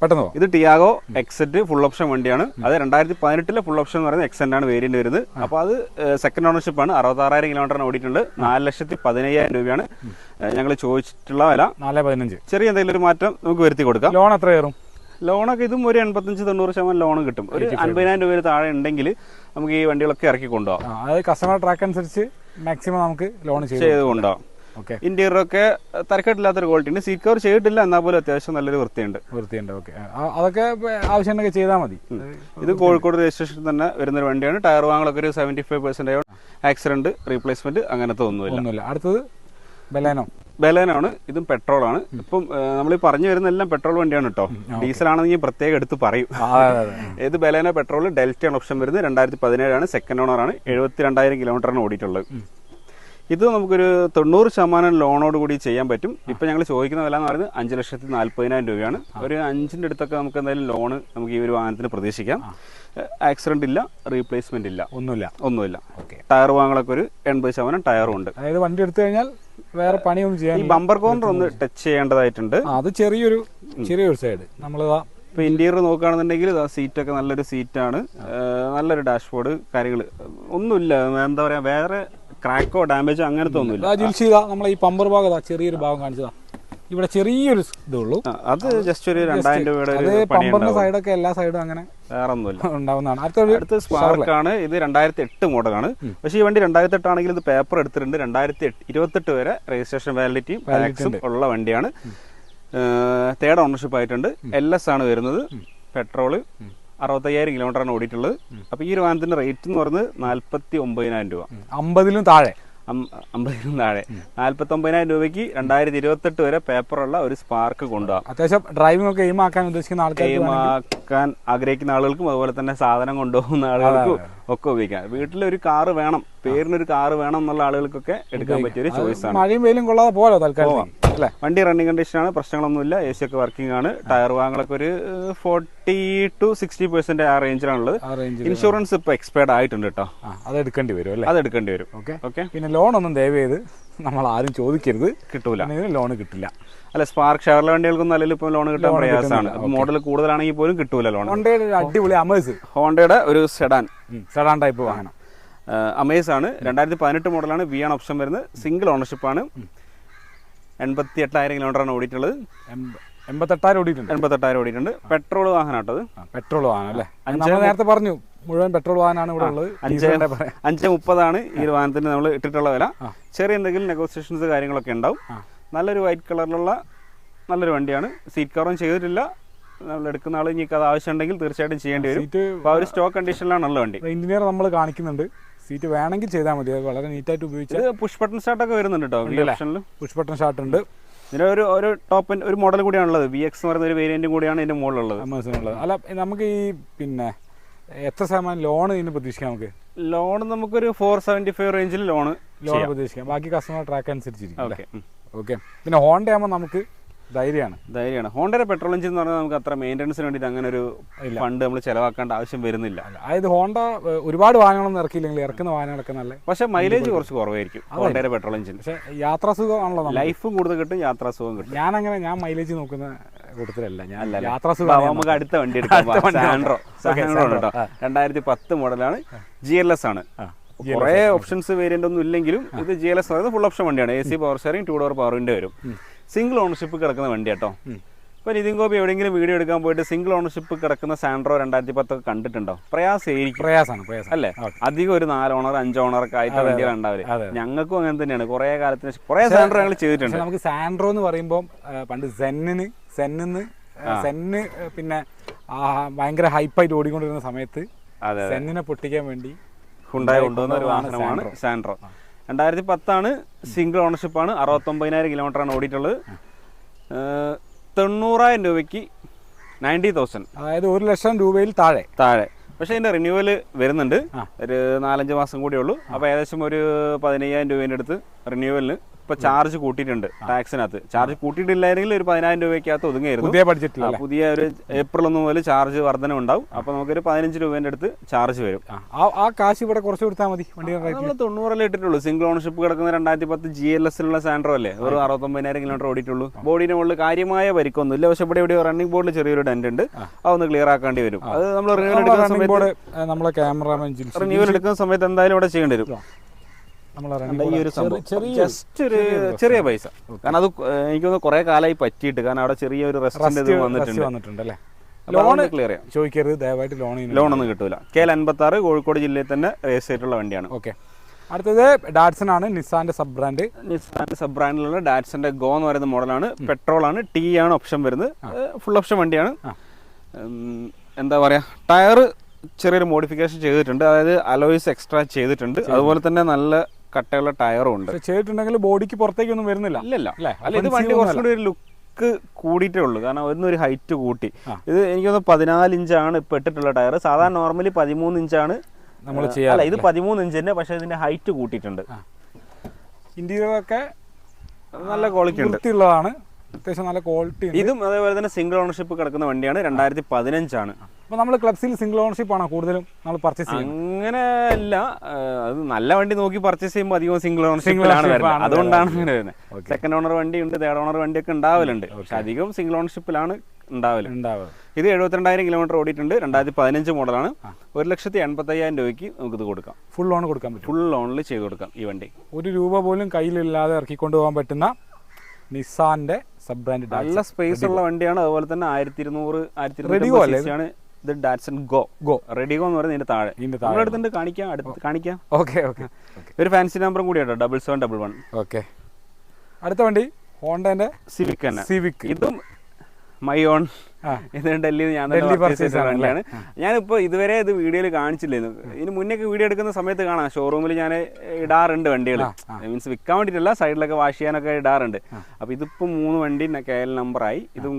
പെട്ടെന്ന് ഇത് ടിയാഗോ എക്സെറ്റ് ഫുൾ ഓപ്ഷൻ വണ്ടിയാണ്. അത് രണ്ടായിരത്തി പതിനെട്ടിലെ ഫുൾ ഓപ്ഷൻ എന്ന് പറയുന്നത് എക്സെന്റ് ആണ് വേരിയന്റ് വരുന്നത്. അപ്പോൾ അത് സെക്കൻഡ് ഓണർഷിപ്പ് ആണ്. അറുപത്താറായിരം കിലോമീറ്റർ ഓടിയിട്ടുണ്ട്. നാല് ലക്ഷത്തി പതിനയ്യായിരം രൂപയാണ്. ഞങ്ങൾ ചോദിച്ചിട്ടുള്ള വില. നാല് പതിനഞ്ച്. ചെറിയ എന്തെങ്കിലും ഒരു മാറ്റം നമുക്ക് വരുത്തി കൊടുക്കാം. ലോൺ എത്ര കയറും? ലോണൊക്കെ ഇതും ഒരു എൺപത്തഞ്ച് തൊണ്ണൂറ് ശതമാനം ലോൺ കിട്ടും. ഒരു അൻപതിനായിരം രൂപ താഴെ ഉണ്ടെങ്കിൽ നമുക്ക് ഈ വണ്ടികളൊക്കെ ഇറക്കി കൊണ്ടുപോകാം അതായത് കസ്റ്റമർ ട്രാക്ക് അനുസരിച്ച് മാക്സിമം നമുക്ക് ലോൺ ചെയ്തുകൊണ്ടോ ഇന്റീരിയർ ഒക്കെ തരക്കേട്ടില്ലാത്തൊരു ക്വാളിറ്റി ഉണ്ട് സീറ്റ് കവർ ചെയ്തിട്ടില്ല എന്നാൽ പോലും അത്യാവശ്യം നല്ലൊരു വൃത്തിയുണ്ട്. വൃത്തിയുണ്ട്. ഓക്കെ അതൊക്കെ ആവശ്യമുണ്ടെങ്കിൽ ചെയ്താൽ മതി. ഇത് കോഴിക്കോട് രജിസ്ട്രേഷൻ തന്നെ വരുന്ന ഒരു വണ്ടിയാണ്. ടയർ വാങ്ങലൊക്കെ ഒരു seventy five percent accident replacement അങ്ങനത്തെ ഒന്നുമില്ല. ഒന്നുമില്ല. അടുത്തത്? ബലേനോ. ബലേനാണ് ഇതും പെട്രോൾ ആണ് ഇപ്പം നമ്മൾ ഈ പറഞ്ഞു വരുന്ന എല്ലാം പെട്രോൾ വണ്ടിയാണ് കേട്ടോ ഡീസൽ ആണെങ്കിൽ പ്രത്യേകം എടുത്ത് പറയും. <laughs> ഏത് ബലേന പെട്രോൾ ഡെൽറ്റ ആണ് ഓപ്ഷൻ വരുന്നത്. രണ്ടായിരത്തി പതിനേഴാണ് സെക്കൻഡ് ഓണർ ആണ് എഴുപത്തി രണ്ടായിരം കിലോമീറ്ററാണ് ഓടിയിട്ടുള്ളത് ഇത് നമുക്കൊരു തൊണ്ണൂറ് ശതമാനം ലോണോട് കൂടി ചെയ്യാൻ പറ്റും. ഇപ്പൊ ഞങ്ങൾ ചോദിക്കുന്ന വില എന്ന് പറയുന്നത് അഞ്ച് ലക്ഷത്തി നാല്പതിനായിരം രൂപയാണ്. ഒരു അഞ്ചിന്റെ അടുത്തൊക്കെ നമുക്ക് എന്തായാലും ലോണ് നമുക്ക് ഈ ഒരു വാഹനത്തിന് പ്രതീക്ഷിക്കാം. ആക്സിഡന്റ് ഇല്ല റീപ്ലേസ്മെന്റ് ഇല്ല. ഒന്നുമില്ല. ഒന്നുമില്ല. ടയർ വാങ്ങലൊക്കെ ഒരു എൺപത് ശതമാനം ടയറും ഉണ്ട്. അതായത് വണ്ടി എടുത്തു കഴിഞ്ഞാൽ വേറെ പണിയൊന്നും ചെയ്യാൻ ഈ ബമ്പർ കോർണർ ഒന്ന് ടച്ച് ചെയ്യേണ്ടതായിട്ടുണ്ട്. അത് ചെറിയൊരു ചെറിയൊരു സൈഡ് നമ്മൾ ഇപ്പൊ ഇന്റീരിയർ നോക്കുകയാണെന്നുണ്ടെങ്കിൽ സീറ്റൊക്കെ നല്ലൊരു സീറ്റാണ് നല്ലൊരു ഡാഷ്ബോർഡ് കാര്യങ്ങൾ ഒന്നുമില്ല എന്താ പറയാ വേറെ ക്രാക്കോ ഡാമേജോ അങ്ങനത്തെ ഒന്നുമില്ല. നമ്മളെ ഈ പമ്പർ ഭാഗം ചെറിയൊരു ഭാഗം കാണിച്ചതാ. ഇവിടെ ചെറിയൊരു ഇതേ ഉള്ളൂ അത് ജസ്റ്റ് ഒരു രണ്ടായിരം രൂപയുടെ അത് പമ്പറിന്റെ സൈഡൊക്കെ എല്ലാ സൈഡും അങ്ങനെ വേറെ ഒന്നുമില്ല ഉണ്ടാവുന്നതാണ് അടുത്ത സ്പാർക്ക് ആണ് ഇത് രണ്ടായിരത്തി എട്ട് മോഡലാണ് പക്ഷേ ഈ വണ്ടി രണ്ടായിരത്തി എട്ട് ആണെങ്കിൽ ഇത് പേപ്പർ എടുത്തിട്ടുണ്ട്. രണ്ടായിരത്തി ഇരുപത്തെട്ട് വരെ രജിസ്ട്രേഷൻ വാലിഡിറ്റിയും ടാക്സും ഉള്ള വണ്ടിയാണ്. തേർഡ് ഓണർഷിപ്പ് ആയിട്ടുണ്ട്. എൽ എസ് ആണ് വരുന്നത്. പെട്രോൾ അറുപത്തയ്യായിരം കിലോമീറ്ററാണ് ഓടിയിട്ടുള്ളത്. അപ്പൊ ഈ ഒരു വാഹനത്തിന്റെ റേറ്റ് എന്ന് പറയുന്നത് നാല്പത്തി ഒമ്പതിനായിരം രൂപ അമ്പതിലും താഴെ. അമ്പതിനും താഴെ. നാല്പത്തി ഒമ്പതിനായിരം രൂപയ്ക്ക് രണ്ടായിരത്തി ഇരുപത്തെട്ട് വരെ പേപ്പറുള്ള ഒരു സ്പാർക്ക് കൊണ്ടുപോകാം അത്യാവശ്യം ഡ്രൈവിംഗ് ഒക്കെ എയിം ആക്കാൻ ഉദ്ദേശിക്കുന്ന ആൾക്കാർക്ക് ആക്കാൻ ആഗ്രഹിക്കുന്ന ആളുകൾക്കും അതുപോലെ തന്നെ സാധനം കൊണ്ടുപോകുന്ന ആളുകൾക്കും ഒക്കെ ഉപയോഗിക്കാം. വീട്ടിലൊരു കാറ് വേണം പേരിനൊരു കാറ് വേണം എന്നുള്ള ആളുകൾക്കൊക്കെ എടുക്കാൻ പറ്റിയ ഒരു ചോയ്സ് ആണ്. മഴയും വെയിലും കൊള്ളാതെ പോലോ തൽക്കാലം. അല്ലേ? വണ്ടി റണ്ണിങ് കണ്ടീഷനാണ് പ്രശ്നങ്ങളൊന്നുമില്ല. എ സി ഒക്കെ വർക്കിംഗ് ആണ്. ടയർ വാങ്ങലൊക്കെ ഒരു ഫോർട്ടി ടു സിക്സ്റ്റി പെർസെന്റ് ആ റേഞ്ചിലാണുള്ളത് ഇൻഷുറൻസ് ഇപ്പൊ എക്സ്പയർഡ് ആയിട്ടുണ്ട് കേട്ടോ അത് എടുക്കേണ്ടി വരും അത് എടുക്കേണ്ടി വരും. ഓക്കെ ഓക്കെ പിന്നെ ലോൺ ഒന്നും ദയവ് ചെയ്ത് നമ്മൾ ആരും ചോദിക്കരുത്. കിട്ടൂല. ലോൺ കിട്ടില്ല. അല്ല സ്പാർക്ക് ഷെയർ വണ്ടികൾക്കൊന്നും അല്ലെങ്കിൽ ഇപ്പം ലോൺ കിട്ടാൻ പ്രയാസമാണ്. മോഡൽ കൂടുതലാണെങ്കിൽ പോലും കിട്ടൂല ലോൺ ഹോണ്ടയുടെ അടിപൊളി അമേസ് ഹോണ്ടയുടെ ഒരു സെഡാൻ സെഡാൻ ടൈപ്പ് വാഹനം. അമേസ് ആണ്. രണ്ടായിരത്തി പതിനെട്ട് മോഡലാണ് വി ആണ് ഓപ്ഷൻ വരുന്നത്. സിംഗിൾ ഓണർഷിപ്പ് ആണ്. എൺപത്തി എട്ടായിരം കിലോമീറ്ററാണ് ഓടിയിട്ടുള്ളത്. എൺപത്തെട്ടായിരം ഓടിയിട്ടുണ്ട്. എൺപത്തെട്ടായിരം ഓടിയിട്ടുണ്ട്. പെട്രോൾ വാഹനമാട്ടത് പെട്രോൾ വാഹനം അല്ലേ? നേരത്തെ പറഞ്ഞു. മുഴുവൻ പെട്രോൾ വാഹനമാണ് ഇവിടെ ഉള്ളത്. അഞ്ച് മുപ്പതാണ് ഈ ഒരു വാഹനത്തിന് നമ്മൾ ഇട്ടിട്ടുള്ള വില. ചെറിയ എന്തെങ്കിലും നെഗോസിയേഷൻസ് കാര്യങ്ങളൊക്കെ ഉണ്ടാവും. നല്ലൊരു വൈറ്റ് കളറിലുള്ള നല്ലൊരു വണ്ടിയാണ്. സീറ്റ് കവറും ചെയ്തിട്ടില്ല. നമ്മൾ എടുക്കുന്ന ആൾ ഇനി അത് ആവശ്യമുണ്ടെങ്കിൽ തീർച്ചയായിട്ടും ചെയ്യേണ്ടി വരും. ആ ഒരു സ്റ്റോക്ക് കണ്ടീഷനിലാണുള്ള വണ്ടി. എഞ്ചിനീയർ നമ്മൾ കാണിക്കുന്നുണ്ട്. സീറ്റ് വേണമെങ്കിൽ ചെയ്താൽ മതി. വളരെ നീറ്റായിട്ട് ഉപയോഗിച്ചത് പുഷ് ബട്ടൺ സ്റ്റാർട്ടൊക്കെ വരുന്നുണ്ട് കേട്ടോ ഓപ്ഷനിൽ പുഷ് ബട്ടൺ സ്റ്റാർട്ട് ഉണ്ട്. ഇതിന് ഒരു ഒരു ടോപ്പ് ഒരു മോഡൽ കൂടിയാണുള്ളത്. വി എക്സ് എന്ന് പറയുന്ന ഒരു വേരിയന്റും കൂടിയാണ് ഇതിന്റെ മുകളിലുള്ളത്. അമേസിനുള്ളത് അല്ല നമുക്ക് ഈ പിന്നെ എത്ര ശതമാനം ലോൺ ഇതിന് പ്രതീക്ഷിക്കാം നമുക്ക്? ലോൺ നമുക്കൊരു ഫോർ സെവന്റി ഫൈവ് റേഞ്ചിൽ ലോൺ ലോൺ പ്രതീക്ഷിക്കാം. ബാക്കി കസ്റ്റമർ ട്രാക്ക് അനുസരിച്ചിരിക്കും ഓക്കെ പിന്നെ ഹോണ്ട ആകുമ്പോൾ നമുക്ക് ധൈര്യമാണ്. ധൈര്യമാണ്. ഹോണ്ടയുടെ പെട്രോൾ എഞ്ചിൻ എന്ന് പറഞ്ഞാൽ നമുക്ക് അത്ര മെയിന്റനൻസിന് വേണ്ടിയിട്ട് അങ്ങനെ ഒരു ഫണ്ട് നമ്മൾ ചിലവാക്കേണ്ട ആവശ്യം വരുന്നില്ല. അതായത് ഹോണ്ട ഒരുപാട് വാഹനങ്ങളൊന്നും ഇറക്കിയില്ലെങ്കിൽ ഇറക്കുന്ന വാഹനങ്ങളൊക്കെ നല്ല പക്ഷേ മൈലേജ് കുറച്ച് കുറവായിരിക്കും ഹോണ്ടയുടെ പെട്രോൾ എഞ്ചിൻ. പക്ഷേ യാത്രാസുഖമാണല്ലോ ലൈഫും കൂടുതൽ കിട്ടും യാത്രാസുഖം കിട്ടും. ഞാനങ്ങനെ ഞാൻ മൈലേജ് നോക്കുന്ന കൂട്ടത്തിലല്ല. ഞാൻ യാത്രാസുഖം നമുക്ക് അടുത്ത വണ്ടി എടുക്കാം. സാൻഡ്രോ സാൻഡ്രോ കേട്ടോ രണ്ടായിരത്തി പത്ത് മോഡലാണ്. ജി എൽ എസ് ആണ്. കുറേ ഓപ്ഷൻസ് വേരിയന്റ് ഒന്നും ഇല്ലെങ്കിലും ഇത് ജി എൽ എസ് പറയുന്നത് ഫുൾ ഓപ്ഷൻ വണ്ടിയാണ്. A C power sharing two door power window വരും. സിംഗിൾ ഓണർഷിപ്പ് കിടക്കുന്ന വണ്ടി കേട്ടോ ഇപ്പൊ നിതിൻ ഗോപി എവിടെയെങ്കിലും വീഡിയോ എടുക്കാൻ പോയിട്ട് സിംഗിൾ ഓണർഷിപ്പ് കിടക്കുന്ന സാൻഡ്രോ രണ്ടായിരത്തി പത്തൊക്കെ കണ്ടിട്ടുണ്ടോ? പ്രയാസമായിരിക്കും. പ്രയാസമാണ് പ്രയാസം അല്ലേ. അധികം ഒരു നാല് ഓണർ അഞ്ച് ഓണറൊക്കെ ആയിട്ട് വണ്ടികൾ ഉണ്ടാവില്ല. ഞങ്ങൾക്കും അങ്ങനെ തന്നെയാണ്. കുറേ കാലത്തിന് കുറേ സാൻഡ്രോ ഞങ്ങൾ ചെയ്തിട്ടുണ്ട്. നമുക്ക് സാൻഡ്രോ എന്ന് പറയുമ്പോൾ പണ്ട് സെന്നിന് സെന്നിന്ന് സെന്ന് പിന്നെ ഭയങ്കര ഹൈപ്പായിട്ട് ഓടിക്കൊണ്ടിരുന്ന സമയത്ത് അതെ സെന്നിനെ പൊട്ടിക്കാൻ വേണ്ടി ഹുണ്ടായി കൊണ്ടുവന്ന ഒരു വാഹനമാണ് സാൻഡ്രോ. രണ്ടായിരത്തി പത്താണ് സിംഗിൾ ഓണർഷിപ്പ് ആണ്. അറുപത്തൊമ്പതിനായിരം കിലോമീറ്റർ ആണ് ഓടിയിട്ടുള്ളത്. തൊണ്ണൂറായിരം രൂപയ്ക്ക് നയന്റി തൗസൻഡ് അതായത് ഒരു ലക്ഷം രൂപയിൽ താഴെ. താഴെ. പക്ഷേ ഇതിന്റെ റിന്യൂവൽ വരുന്നുണ്ട്. ഒരു നാലഞ്ച് മാസം കൂടിയേ ഉള്ളൂ. അപ്പോൾ ഏകദേശം ഒരു പതിനയ്യായിരം രൂപേന്റെ അടുത്ത് റിന്യൂവലിന് ഇപ്പോൾ ചാർജ് കൂട്ടിയിട്ടുണ്ട് ടാക്സിനകത്ത് ചാർജ് കൂട്ടിയിട്ടില്ലായിരുന്നെങ്കിൽ ഒരു പതിനായിരം രൂപയ്ക്കകത്ത് ഒതുങ്ങായിരുന്നു. പുതിയ ബഡ്ജറ്റിൽ പുതിയ ഒരു ഏപ്രിൽ ഒന്ന് മുതൽ ചാർജ് വർധന ഉണ്ടാവും അപ്പൊ നമുക്കൊരു പതിനഞ്ച് രൂപേന്റെ അടുത്ത് ചാർജ് വരും. ആ കാശ് ഇവിടെ കുറച്ച് കൊടുത്താൽ മതി നമ്മൾ തൊണ്ണൂറല്ലേ ഇട്ടിട്ടുള്ളൂ. സിംഗിൾ ഓണർഷിപ്പ് കിടക്കുന്ന രണ്ടായിരത്തി പത്ത് ജി എൽ എസിലുള്ള സാൻഡ്രോ അല്ലേ? ഒരു അറുപത്തൊമ്പതിനായിരം കിലോമീറ്റർ ഓടിയിട്ടുള്ളൂ. ബോഡിന് മുകളിൽ കാര്യമായ പരിക്കൊന്നും ഇല്ല പക്ഷെ ഇവിടെ ഇവിടെ റണ്ണിംഗ് ബോർഡിൽ ചെറിയൊരു ഡെന്റ് ഉണ്ട്. അതൊന്ന് ക്ലിയർ ആക്കേണ്ടി വരും. അത് നമ്മൾ റിന്യൂവൽ എടുക്കുന്ന സമയത്ത് റിന്യൂവൽ എടുക്കുന്ന സമയത്ത് എന്തായാലും ഇവിടെ ചെയ്യേണ്ടി വരും. ചെറിയ പൈസ. കാരണം അത് എനിക്ക് തോന്നുന്നു കുറെ കാലമായി പറ്റിയിട്ട് കാരണം അവിടെ ചെറിയ ഒരു റെസ്റ്റിന്റെ ഇത് വന്നിട്ടുണ്ട്. അല്ലേ ലോണ് ക്ലിയർ ചെയ്യാം. ചോദിക്കരുത് ദയവായിട്ട് ലോൺ ലോൺ ഒന്നും കിട്ടൂല. കെ എൽ അൻപത്തി ആറ് കോഴിക്കോട് ജില്ലയിൽ തന്നെ രജിസ്റ്റർ ആയിട്ടുള്ള വണ്ടിയാണ്. ഓക്കെ അടുത്തത് ഡാറ്റ്സൺ ആണ് നിസാന്റെ സബ് ബ്രാൻഡ് നിസാന്റെ സബ് ബ്രാൻഡിലുള്ള ഡാറ്റ്സന്റെ ഗോ എന്ന് പറയുന്ന മോഡലാണ് പെട്രോൾ ആണ് ടി ആണ് ഓപ്ഷൻ വരുന്നത്. ഫുൾ ഓപ്ഷൻ വണ്ടിയാണ്. എന്താ പറയാ ടയർ ചെറിയൊരു മോഡിഫിക്കേഷൻ ചെയ്തിട്ടുണ്ട്. അതായത് അലോയ്സ് എക്സ്ട്രാ ചെയ്തിട്ടുണ്ട്. അതുപോലെ തന്നെ നല്ല കട്ടയുള്ള ടയറും ഉണ്ട്. ചെയ്തിട്ടുണ്ടെങ്കിൽ ബോഡിക്ക് പുറത്തേക്കൊന്നും വരുന്നില്ല. ഇല്ലല്ല. അല്ല? ഇത് വണ്ടി കുറച്ചുകൂടി ഒരു ലുക്ക് കൂടിയിട്ടേ ഉള്ളൂ. കാരണം ഒരു ഹൈറ്റ് കൂട്ടി. ഇത് എനിക്ക് തോന്നുന്നു പതിനാല് ഇഞ്ചാണ് ഇപ്പൊ ഇട്ടിട്ടുള്ള ടയർ സാധാരണ നോർമലി പതിമൂന്ന് ഇഞ്ചാണ് നമ്മൾ ചെയ്യാം അല്ല ഇത് പതിമൂന്ന് ഇഞ്ച് തന്നെ പക്ഷെ ഇതിന്റെ ഹൈറ്റ് കൂട്ടിയിട്ടുണ്ട്. ഇന്റീരിയർ ഒക്കെ നല്ല ക്വാളിറ്റി ഉണ്ട്. വൃത്തിയുള്ളതാണ്. അത്യാവശ്യം നല്ല ക്വാളിറ്റി ഇതും അതേപോലെ തന്നെ സിംഗിൾ ഓണർഷിപ്പ് കിടക്കുന്ന വണ്ടിയാണ് രണ്ടായിരത്തി പതിനഞ്ചാണ് അപ്പൊ നമ്മൾ ക്ലബ്സിൽ സിംഗിൾ ഓണർഷിപ്പ് ആണ് കൂടുതലും നമ്മൾ പർച്ചേസ് ചെയ്യുന്നത്? അങ്ങനെ അല്ല അത് നല്ല വണ്ടി നോക്കി പർച്ചേസ് ചെയ്യുമ്പോൾ അധികം സിംഗിൾ ഓണർഷിപ്പിലാണ് വരുന്നത്. അതുകൊണ്ടാണ് വരുന്നത്. സെക്കൻഡ് ഓണർ വണ്ടി ഉണ്ട് തേർഡ് ഓണർ വണ്ടിയൊക്കെ ഉണ്ടാവലുണ്ട്. പക്ഷെ അധികം സിംഗിൾ ഓണർഷിപ്പിലാണ് ഉണ്ടാവില്ല ഇത് എഴുപത്തിരണ്ടായിരം കിലോമീറ്റർ ഓടിയിട്ടുണ്ട് രണ്ടായിരത്തി പതിനഞ്ച് മോഡലാണ് ഒരു ലക്ഷത്തി എൺപത്തയ്യായിരം രൂപയ്ക്ക് നമുക്ക് ഇത് കൊടുക്കാം. ഫുൾ ലോൺ കൊടുക്കാം പറ്റും. ഫുൾ ലോണിൽ ചെയ്ത് കൊടുക്കാം ഈ വണ്ടി. ഒരു രൂപ പോലും കയ്യിലില്ലാതെ ഇറക്കിക്കൊണ്ടുപോകാൻ പറ്റുന്ന നിസാന്റെ സബ് ബ്രാൻഡ് നല്ല സ്പേസ് ഉള്ള വണ്ടിയാണ്. അതുപോലെ തന്നെ ആയിരത്തി ഇരുന്നൂറ് ആയിരത്തി അല്ലേ ഇത്? ഡാറ്റ്സൺ ഗോ ഗോ റെഡിഗോ എന്ന് പറയുന്നത് ഇതിന്റെ താഴെ. നമ്മുടെ അടുത്തുണ്ട് കാണിക്കാം. അടുത്ത് കാണിക്കാം. Okay okay. <laughs> ഒരു ഫാൻസി നമ്പറും കൂടി കേട്ടോ double seven double one okay. അടുത്ത വണ്ടി ഹോണ്ടന്റെ സിവിക് തന്നെ. സിവിക് ഇതും മൈ ഓൺ ഇത് ഡൽഹിയിൽ ഞാൻ ഡൽഹി പർച്ചേസ് വണ്ടിയാണ് ഞാനിപ്പോ ഇതുവരെ ഇത് വീഡിയോയിൽ കാണിച്ചില്ലായിരുന്നു ഇതിന് മുന്നേ വീഡിയോ എടുക്കുന്ന സമയത്ത് കാണാം. ഷോറൂമിൽ ഞാൻ ഇടാറുണ്ട് വണ്ടികൾ മീൻസ് വിൽക്കാൻ വേണ്ടിയിട്ടല്ല സൈഡിലൊക്കെ വാഷ് ചെയ്യാനൊക്കെ ഇടാറുണ്ട്. അപ്പൊ ഇതിപ്പോ മൂന്ന് വണ്ടി കെ എൽ നമ്പറായി ഇതും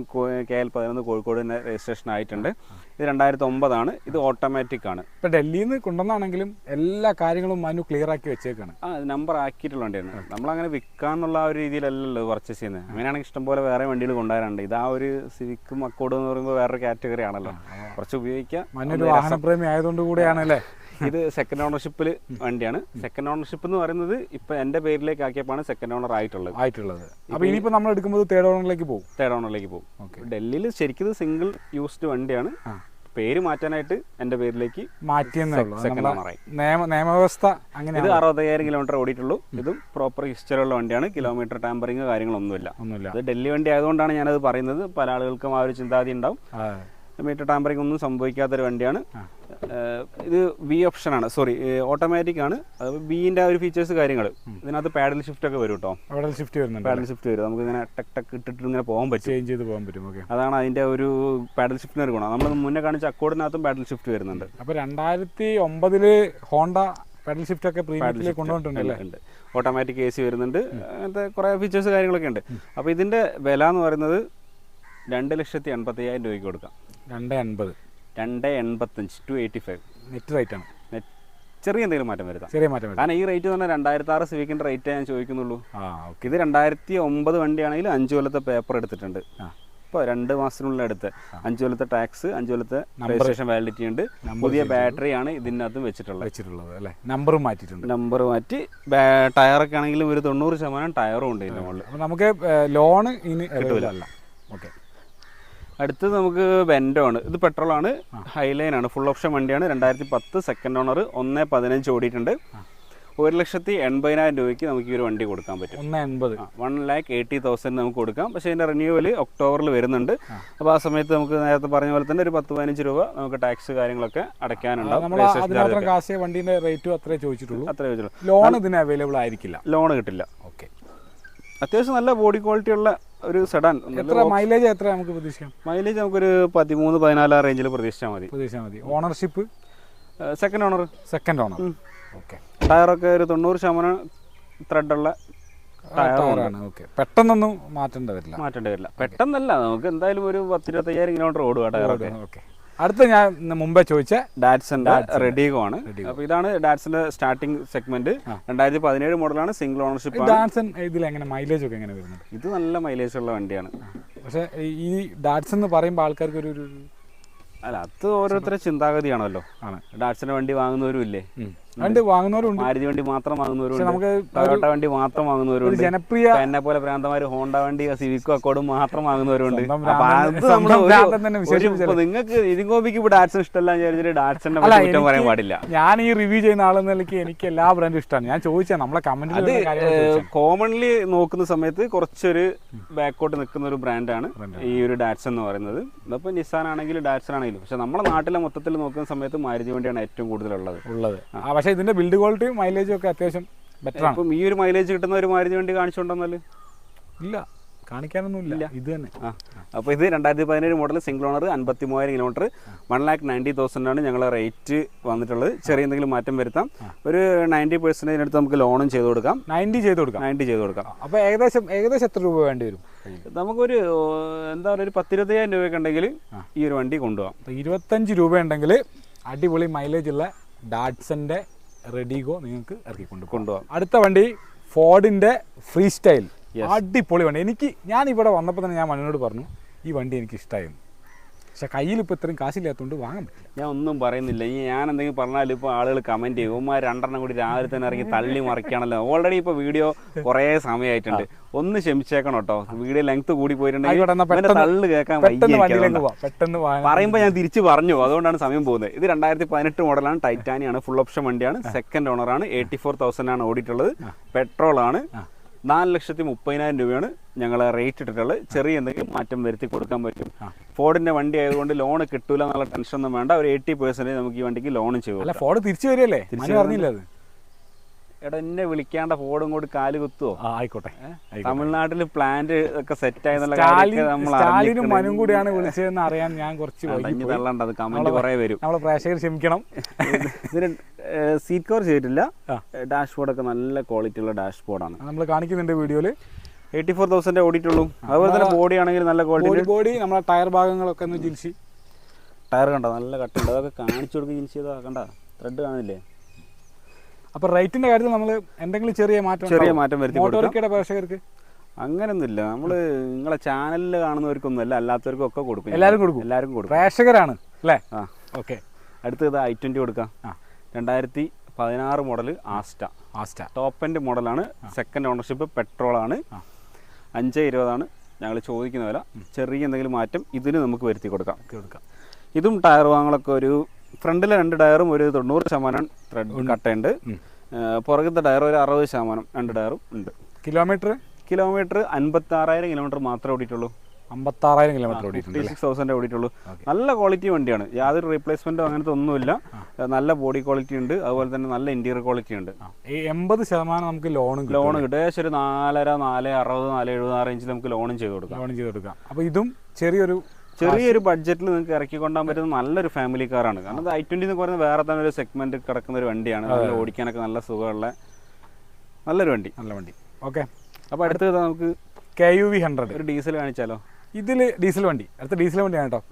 കെ എൽ പതിനൊന്ന് കോഴിക്കോട് തന്നെ രജിസ്ട്രേഷൻ ആയിട്ടുണ്ട്. ഇത് രണ്ടായിരത്തി ഒമ്പതാണ് ഇത് ഓട്ടോമാറ്റിക് ആണ്. ഇപ്പൊ ഡൽഹിയിൽ നിന്ന് കൊണ്ടുവന്നാണെങ്കിലും എല്ലാ കാര്യങ്ങളും മനു ക്ലിയർ ആക്കി വെച്ചേക്കാണ്. ആ നമ്പർ ആക്കിയിട്ടുള്ള വണ്ടിയാണ്. നമ്മളങ്ങനെ വിൽക്കാന്നുള്ള ആ ഒരു രീതിയിലല്ലല്ലോ പർച്ചേസ് ചെയ്യുന്നത് അങ്ങനെയാണെങ്കിൽ ഇഷ്ടംപോലെ വേറെ വണ്ടികൾ കൊണ്ടുവരാറുണ്ട്. ഇത് ആ ഒരു സിവിക്കും അക്കോർഡ് എന്ന് പറയുമ്പോൾ വേറൊരു കാറ്റഗറി ആണല്ലോ. കുറച്ച് ഉപയോഗിക്കാം. വാഹനപ്രേമി ആയതുകൊണ്ട് കൂടെയാണ് അല്ലേ ഇത് സെക്കൻഡ് ഓണർഷിപ്പിൽ വണ്ടിയാണ്. സെക്കൻഡ് ഓണർഷിപ്പ് എന്ന് പറയുന്നത് ഇപ്പൊ എന്റെ പേരിലേക്ക് ആക്കിയപ്പോൾ സെക്കൻഡ് ഓണർ ആയിട്ടുള്ളത്. ആയിട്ടുള്ളത്. അപ്പൊ ഇനിയിപ്പോ നമ്മൾ എടുക്കുമ്പോൾ തേർഡ് ഓണറിലേക്ക് പോകും. തേർഡ് ഓണറിലേക്ക് പോകും. ഡൽഹിയിൽ ശരിക്കും സിംഗിൾ യൂസ്ഡ് വണ്ടിയാണ്. പേര് മാറ്റാനായിട്ട് എന്റെ പേരിലേക്ക് മാറ്റിയെന്നേ ഉള്ളൂ സെക്കൻഡ് നമ്മളെ ഓണറായി നിയമ നിയമവ്യവസ്ഥ ഇത് അങ്ങനെയാണ് അറുപത്തയ്യായിരം കിലോമീറ്റർ ഓടിയിട്ടുള്ളൂ. ഇതും പ്രോപ്പർ ഹിസ്റ്ററി ഉള്ള വണ്ടിയാണ്. കിലോമീറ്റർ ടാമ്പറിങ് കാര്യങ്ങളൊന്നുമില്ല. ഒന്നുമില്ല. അത് ഡൽഹി വണ്ടി ആയതുകൊണ്ടാണ് ഞാനത് പറയുന്നത്. പല ആളുകൾക്കും ആ ഒരു ചിന്താഗതി ഉണ്ടാവും. മീറ്റർ ടാമ്പറിംഗ് ഒന്നും സംഭവിക്കാത്ത ഒരു വണ്ടിയാണ് ഇത് വി ഓപ്ഷൻ ആണ്. സോറി ഓട്ടോമാറ്റിക് ആണ്. അത് ബിന്റെ ആ ഒരു ഫീച്ചേഴ്സ് കാര്യങ്ങൾ ഇതിനകത്ത് പാഡൽ ഷിഫ്റ്റ് ഒക്കെ വരും കേട്ടോ പാഡൽ ഷിഫ്റ്റ് വരുന്നുണ്ട് പാഡൽ ഷിഫ്റ്റ് വരും. നമുക്ക് ഇങ്ങനെ ടെക് ടെക് ഇട്ടിട്ട് ഇങ്ങനെ പോകാൻ പറ്റും. ചേഞ്ച് ചെയ്ത് പോകാൻ പറ്റും. ഓക്കെ അതാണ് അതിന്റെ ഒരു പാഡൽ ഷിഫ്റ്റിന് ഒരു ഗുണം. നമ്മൾ മുന്നേ കാണിച്ച അക്കോഡിനകത്തും പാഡൽ ഷിഫ്റ്റ് വരുന്നുണ്ട്. അപ്പോൾ രണ്ടായിരത്തി ഒമ്പതിൽ ഹോണ്ട പാഡൽ ഷിഫ്റ്റ് ഒക്കെ പ്രീമിയത്തിലേക്ക് ഉണ്ട് ഓട്ടോമാറ്റിക് എ സി വരുന്നുണ്ട്. അങ്ങനത്തെ കുറേ ഫീച്ചേഴ്സ് കാര്യങ്ങളൊക്കെ ഉണ്ട്. അപ്പോൾ ഇതിന്റെ വില എന്ന് പറയുന്നത് രണ്ട് ലക്ഷത്തി എൺപത്തി അയ്യായിരം രൂപയ്ക്ക് കൊടുക്കാം. രണ്ട് എൺപത് രണ്ട് എൺപത്തഞ്ച് two eighty five net rate ആണ് ചെറിയ എന്തെങ്കിലും മാറ്റം വരുത്താം. ചെറിയ മാറ്റം വരും കാരണം ഈ റേറ്റ് തന്നെ രണ്ടായിരത്തി ആറ് സിവിക്കിന്റെ റേറ്റ് ഞാൻ ചോദിക്കുന്നുള്ളൂ. ആ ഓക്കെ ഇത് രണ്ടായിരത്തി ഒമ്പത് വണ്ടിയാണെങ്കിൽ അഞ്ച് കൊല്ലത്തെ പേപ്പർ എടുത്തിട്ടുണ്ട്. ഇപ്പോൾ രണ്ട് മാസത്തിനുള്ളിൽ എടുത്ത്. അഞ്ച് കൊല്ലത്തെ ടാക്സ് അഞ്ച് കൊല്ലത്തെ രജിസ്ട്രേഷൻ വാലിഡിറ്റി ഉണ്ട്. പുതിയ ബാറ്ററിയാണ് ഇതിനകത്ത് വെച്ചിട്ടുള്ളത്. വെച്ചിട്ടുള്ളത് അല്ലേ? നമ്പർ മാറ്റിയിട്ടുണ്ട്. നമ്പർ മാറ്റി ടയറൊക്കെ ആണെങ്കിലും ഒരു തൊണ്ണൂറ് ശതമാനം ടയറും ഉണ്ട് ഇതിന്റെ മുകളിൽ. നമുക്ക് ലോൺ ഇനി കിട്ടില്ല ഓക്കെ അടുത്തത് നമുക്ക് വെൻഡോ ആണ്. ഇത് പെട്രോൾ ആണ് ഹൈലൈൻ ആണ്. ഫുൾ ഓപ്ഷൻ വണ്ടിയാണ്. രണ്ടായിരത്തി പത്ത് സെക്കൻഡ് ഓണർ ഒന്ന് പതിനഞ്ച് ഓടിയിട്ടുണ്ട്. ഒരു ലക്ഷത്തി എൺപതിനായിരം രൂപയ്ക്ക് നമുക്ക് ഈ ഒരു വണ്ടി കൊടുക്കാൻ പറ്റും. ഒന്ന് എൺപത് വൺ ലാക്ക് എയ്റ്റി തൗസൻഡ് നമുക്ക് കൊടുക്കാം. പക്ഷേ ഇതിന്റെ റിന്യൂവൽ ഒക്ടോബറിൽ വരുന്നുണ്ട്. അപ്പോൾ ആ സമയത്ത് നമുക്ക് നേരത്തെ പറഞ്ഞ പോലെ തന്നെ ഒരു പത്ത് പതിനഞ്ച് രൂപ നമുക്ക് ടാക്സ് കാര്യങ്ങളൊക്കെ അടയ്ക്കാനുണ്ടാവും. റേറ്റും അത്രേ ചോദിച്ചിട്ടുള്ളൂ. അത്രേ ലോൺ ഇതിന് അവൈലബിൾ ആയിരിക്കില്ല. ലോൺ കിട്ടില്ല. ഓക്കെ അത്യാവശ്യം നല്ല ബോഡി ക്വാളിറ്റി ഉള്ള ഒരു സെഡാൻ എത്ര മൈലേജ് എത്ര നമുക്ക് പ്രതീക്ഷിക്കാം? മൈലേജ് നമുക്കൊരു പതിമൂന്ന് പതിനാല് റേഞ്ചിൽ പ്രതീക്ഷിച്ചാൽ മതി. പ്രതീക്ഷിച്ചാൽ മതി. Ownership second owner second owner okay ടയറൊക്കെ ഒരു തൊണ്ണൂറ് ശതമാനം ത്രെഡുള്ള ടയറാണ് ഓക്കെ പെട്ടെന്നൊന്നും മാറ്റേണ്ടി വരില്ല. മാറ്റേണ്ടി വരില്ല. പെട്ടെന്നല്ല. നമുക്ക് എന്തായാലും ഒരു പത്തിരുപത്തയ്യായിരം കിലോമീറ്റർ ഓടുക ടയറൊക്കെ ഓക്കെ അടുത്ത ഞാൻ മുമ്പേ ചോദിച്ച ഡാറ്റ്സന്റെ റെഡിഗോ. ആണ് അപ്പൊ ഇതാണ് ഡാറ്റ്സന്റെ സ്റ്റാർട്ടിംഗ് സെഗ്മെന്റ്. രണ്ടായിരത്തി പതിനേഴ് മോഡലാണ് സിംഗിൾ ഓണർഷിപ്പ് ഡാറ്റ്സൺ ഇതിൽ എങ്ങനെ മൈലേജ് ഒക്കെ എങ്ങനെ വരുന്നത് ഇത് നല്ല മൈലേജ് ഉള്ള വണ്ടിയാണ്. പക്ഷെ ഈ ഡാറ്റ്സ് എന്ന് പറയുമ്പോൾ ആൾക്കാർക്ക് ഒരു ഒരു അല്ല അത് ഓരോരുത്തരുടെ ചിന്താഗതിയാണല്ലോ. ആണ്. ഡാറ്റ്സന്റെ വണ്ടി വാങ്ങുന്നവരും ഇല്ലേ? അതുകൊണ്ട് വാങ്ങുന്നവരുണ്ട്. മാരുതി വണ്ടി മാത്രം വാങ്ങുന്നവരുണ്ട്. നമുക്ക് ടൊയോട്ട വണ്ടി മാത്രം വാങ്ങുന്നവരുണ്ട്. ജനപ്രിയ എന്നെ പോലെ ഭ്രാന്തമാര് ഹോണ്ട വണ്ടി സിവിക്കോ അക്കോഡും മാത്രം വാങ്ങുന്നവരുണ്ട്. തന്നെ ഒരു- വിശേഷിപ്പിച്ചല്ലേ. ഇപ്പൊ നിങ്ങൾക്ക് ഡാറ്റ്സൺ ഇഷ്ടമല്ല വിചാരിച്ചിട്ട് ഡാറ്റ്സന്റെ കുറ്റം പറയാൻ പാടില്ല. ഞാൻ ഈ റിവ്യൂ ചെയ്യുന്ന ആളെന്ന നിലയ്ക്ക് എനിക്ക് എല്ലാ ബ്രാൻഡും ഇഷ്ടമാണ് ഞാൻ ചോദിച്ചാൽ നമ്മളെ കമന്റ് കോമൺലി നോക്കുന്ന സമയത്ത് കുറച്ചൊരു ബാക്കോട്ട് നിൽക്കുന്ന ഒരു ബ്രാൻഡാണ് ഈ ഒരു ഡാറ്റ്സൺ എന്ന് പറയുന്നത്. ഇതിപ്പോ നിസാൻ ആണെങ്കിലും ഡാറ്റ്സൺ ആണെങ്കിലും. പക്ഷെ നമ്മുടെ നാട്ടിലെ മൊത്തത്തിൽ നോക്കുന്ന സമയത്ത് മാരുതി വണ്ടിയാണ് ഏറ്റവും കൂടുതലുള്ളത് ഉള്ളത്. ആ. പക്ഷെ ഇതിന്റെ ബിൽഡ് ക്വാളിറ്റിയും മൈലേജും ഒക്കെ അത്യാവശ്യം ബെറ്റർ ആണ്. ഇപ്പം ഈ ഒരു മൈലേജ് കിട്ടുന്ന ഒരു മാരുതി വണ്ടി കാണിച്ചുകൊണ്ടെന്നാൽ? ഇല്ല കാണിക്കാനൊന്നും ഇല്ല. ഇത് തന്നെ. ആ. അപ്പോൾ ഇത് രണ്ടായിരത്തി പതിനേഴ് മോഡൽ സിംഗിൾ ഓണർ അൻപത്തി മൂവായിരം kilometre one lakh ninety thousand ആണ് ഞങ്ങളെ റേറ്റ് വന്നിട്ടുള്ളത്. ചെറിയ എന്തെങ്കിലും മാറ്റം വരുത്താം. ഒരു നയന്റി പെർസെന്റേജിനടുത്ത് നമുക്ക് ലോണും ചെയ്ത് കൊടുക്കാം. നയന്റി ചെയ്ത് കൊടുക്കാം. നയന്റി ചെയ്ത് കൊടുക്കാം. അപ്പൊ ഏകദേശം ഏകദേശം എത്ര രൂപ വേണ്ടി വരും? നമുക്കൊരു എന്താ പറയുക ഒരു പത്തിരുപത്തയ്യായിരം രൂപയൊക്കെ ഉണ്ടെങ്കിൽ ഈ ഒരു വണ്ടി കൊണ്ടുപോകാം. ഇരുപത്തഞ്ച് രൂപ ഉണ്ടെങ്കിൽ അടിപൊളി മൈലേജ് ഉള്ള ഡാറ്റ്സന്റെ റെഡിഗോ നിങ്ങൾക്ക് ഇറക്കി കൊണ്ട് കൊണ്ടുപോകാം. അടുത്ത വണ്ടി ഫോർഡിന്റെ ഫ്രീ സ്റ്റൈൽ. അടിപൊളി വണ്ടി. എനിക്ക് ഞാൻ ഇവിടെ വന്നപ്പോൾ തന്നെ ഞാൻ മണ്ണിനോട് പറഞ്ഞു ഈ വണ്ടി എനിക്ക് ഇഷ്ടമായിരുന്നു പക്ഷെ കയ്യിൽ ഇപ്പോൾ ഇത്രയും കാശില്ലാത്തതുകൊണ്ട് വാങ്ങാൻ പറ്റില്ല. ഞാൻ ഒന്നും പറയുന്നില്ല. ഇനി ഞാൻ എന്തെങ്കിലും പറഞ്ഞാൽ ഇപ്പോൾ ആളുകൾ കമന്റ് ചെയ്യും. ഉമ്മ രണ്ടെണ്ണം കൂടി രാവിലെ തന്നെ ഇറങ്ങി തള്ളി മറിക്കുകയാണല്ലോ ഓൾറെഡി ഇപ്പോൾ വീഡിയോ കുറേ സമയമായിട്ടുണ്ട് ഒന്ന് ക്ഷമിച്ചേക്കണം കേട്ടോ. വീഡിയോ ലെങ്ത് കൂടി പോയിട്ടുണ്ടെങ്കിൽ തള്ളു കേൾക്കാൻ പറയുമ്പോൾ ഞാൻ തിരിച്ചു പറഞ്ഞു. അതുകൊണ്ടാണ് സമയം പോകുന്നത്. ഇത് രണ്ടായിരത്തി പതിനെട്ട് മോഡലാണ് ടൈറ്റാനിയാണ് ഫുൾ ഓപ്ഷൻ വണ്ടിയാണ്. സെക്കൻഡ് ഓണറാണ് എയ്റ്റി ഫോർ തൗസൻഡ് ആണ് ഓടിയിട്ടുള്ളത്. പെട്രോൾ ആണ്. നാല് ലക്ഷത്തി മുപ്പതിനായിരം രൂപയാണ് ഞങ്ങൾ റേറ്റ് ഇട്ടിട്ടുള്ളത്. ചെറിയ എന്തെങ്കിലും മാറ്റം വരുത്തി കൊടുക്കാൻ പറ്റും. ഫോർഡിന്റെ വണ്ടി ആയതുകൊണ്ട് ലോൺ കിട്ടൂല എന്നുള്ള ടെൻഷൻ ഒന്നും വേണ്ട. ഒരു എയ്റ്റി പെർസെന്റേജ് നമുക്ക് ഈ വണ്ടിക്ക് ലോൺ ചെയ്യും ഫോർഡ് തിരിച്ചു വരികയല്ലേ? തിരിച്ചു പറഞ്ഞില്ല എടാ എന്നെ വിളിക്കാണ്ട ഫോണും കൂടി കാൽ കുത്തുവോ? ആയിക്കോട്ടെ. തമിഴ്നാട്ടിൽ പ്ലാന്റ് ഒക്കെ സെറ്റ് ആയെന്നുള്ള മനും കൂടിയാണ് വിളിച്ചതെന്ന് അറിയാൻ ഞാൻ കുറച്ച് തള്ളണ്ട അത് കമന്റ് കുറേ വരും. നമ്മളെ പ്രേക്ഷകർ ക്ഷമിക്കണം. ഇതിന് സീറ്റ് കവർ ചെയ്തിട്ടില്ല. ഡാഷ് ഡാഷ്ബോർഡ് ഒക്കെ നല്ല ക്വാളിറ്റി ഉള്ള ഡാഷ് ബോർഡാണ് നമ്മൾ കാണിക്കുന്നുണ്ട് വീഡിയോയിൽ എയ്റ്റി ഫോർ തൗസൻഡ് ഓടിയിട്ടുള്ളൂ അതുപോലെ തന്നെ ബോഡി ആണെങ്കിൽ നല്ല ക്വാളിറ്റി ബോഡി ബോഡി നമ്മളെ ടയർ ഭാഗങ്ങളൊക്കെ ഒന്ന് ജിൻസി ടയർ കണ്ടോ? നല്ല കട്ടുണ്ട്. അതൊക്കെ കാണിച്ചു കൊടുക്കുക ജിൻസി ചെയ്താ കണ്ട? ത്രെഡ് കാണില്ലേ? അപ്പൊ റേറ്റിന്റെ കാര്യത്തിൽ നമ്മൾ എന്തെങ്കിലും ചെറിയ മാറ്റം ചെറിയ മാറ്റം വരുത്തി പ്രേക്ഷകർക്ക്? അങ്ങനൊന്നുമില്ല. നമ്മൾ നിങ്ങളെ ചാനലിൽ കാണുന്നവർക്കൊന്നും അല്ല അല്ലാത്തവർക്കും ഒക്കെ കൊടുക്കും. എല്ലാവരും കൊടുക്കും. എല്ലാവരും കൊടുക്കും. പ്രേക്ഷകരാണ് അല്ലേ? ആ. ഓക്കെ. അടുത്തത് ഐ ട്വന്റി കൊടുക്കാം. ആ. രണ്ടായിരത്തി പതിനാറ് model Asta. Asta top end മോഡലാണ് സെക്കൻഡ് ഓണർഷിപ്പ് പെട്രോളാണ്. അഞ്ച് ഇരുപതാണ്. ഞങ്ങൾ ചോദിക്കുന്ന വില. ചെറിയ എന്തെങ്കിലും മാറ്റം ഇതിന് നമുക്ക് വരുത്തി കൊടുക്കാം. കൊടുക്കാം. ഇതും ടയർ വാങ്ങലൊക്കെ ഒരു ഫ്രണ്ടിലെ രണ്ട് ടയറും ഒരു തൊണ്ണൂറ് ശതമാനം ത്രെഡ് കട്ടയുണ്ട്. പുറകത്തെ ടയർ ഒരു അറുപത് ശതമാനം രണ്ട് ടയറും ഉണ്ട്. കിലോമീറ്റർ? കിലോമീറ്റർ അൻപത്തി ആറായിരം കിലോമീറ്റർ മാത്രമേ ഓടിയിട്ടുള്ളൂ. അമ്പത്താറായിരം കിലോമീറ്റർ ഓടിയിട്ടുണ്ട് സിക്സ് തൗസൻഡ് ഓടിയിട്ടുള്ളൂ. നല്ല ക്വാളിറ്റി വണ്ടിയാണ്. യാതൊരു റീപ്ലേസ്മെന്റോ അങ്ങനത്തെ ഒന്നുമില്ല. നല്ല ബോഡി ക്വാളിറ്റി ഉണ്ട്. അതുപോലെ തന്നെ നല്ല ഇന്റീരിയർ ക്വാളിറ്റി ഉണ്ട്. ഈ എൺപത് ശതമാനം നമുക്ക് ലോണും ലോൺ കിട്ടും. ഏകദേശം ഒരു നാലര നാല് അറുപത് നാല് എഴുപത് ആ റേഞ്ചിൽ നമുക്ക് ലോണും ചെയ്ത് കൊടുക്കാം. ലോണും ചെയ്ത് കൊടുക്കാം. അപ്പൊ ഇതും ചെറിയൊരു ചെറിയൊരു ബഡ്ജറ്റിൽ നിങ്ങൾക്ക് ഇറക്കി കൊണ്ടാൻ പറ്റുന്ന നല്ലൊരു ഫാമിലി കാറാണ് കാരണം ഐ ട്വന്റി എന്ന് പറയുന്നത് വേറെ തന്നെ ഒരു സെഗ്മെന്റ് കിടക്കുന്ന ഒരു വണ്ടിയാണ്. നല്ല ഓടിക്കാനൊക്കെ നല്ല സുഖമുള്ള നല്ലൊരു വണ്ടി. നല്ല വണ്ടി. ഓക്കെ. അപ്പോൾ അടുത്തത് നമുക്ക് കെ യു വി ഹൺഡ്രഡ് ഒരു ഡീസൽ കാണിച്ചാലോ? ഇതിൽ ഡീസൽ വണ്ടി. അടുത്ത ഡീസൽ വണ്ടിയാണ് കേട്ടോ.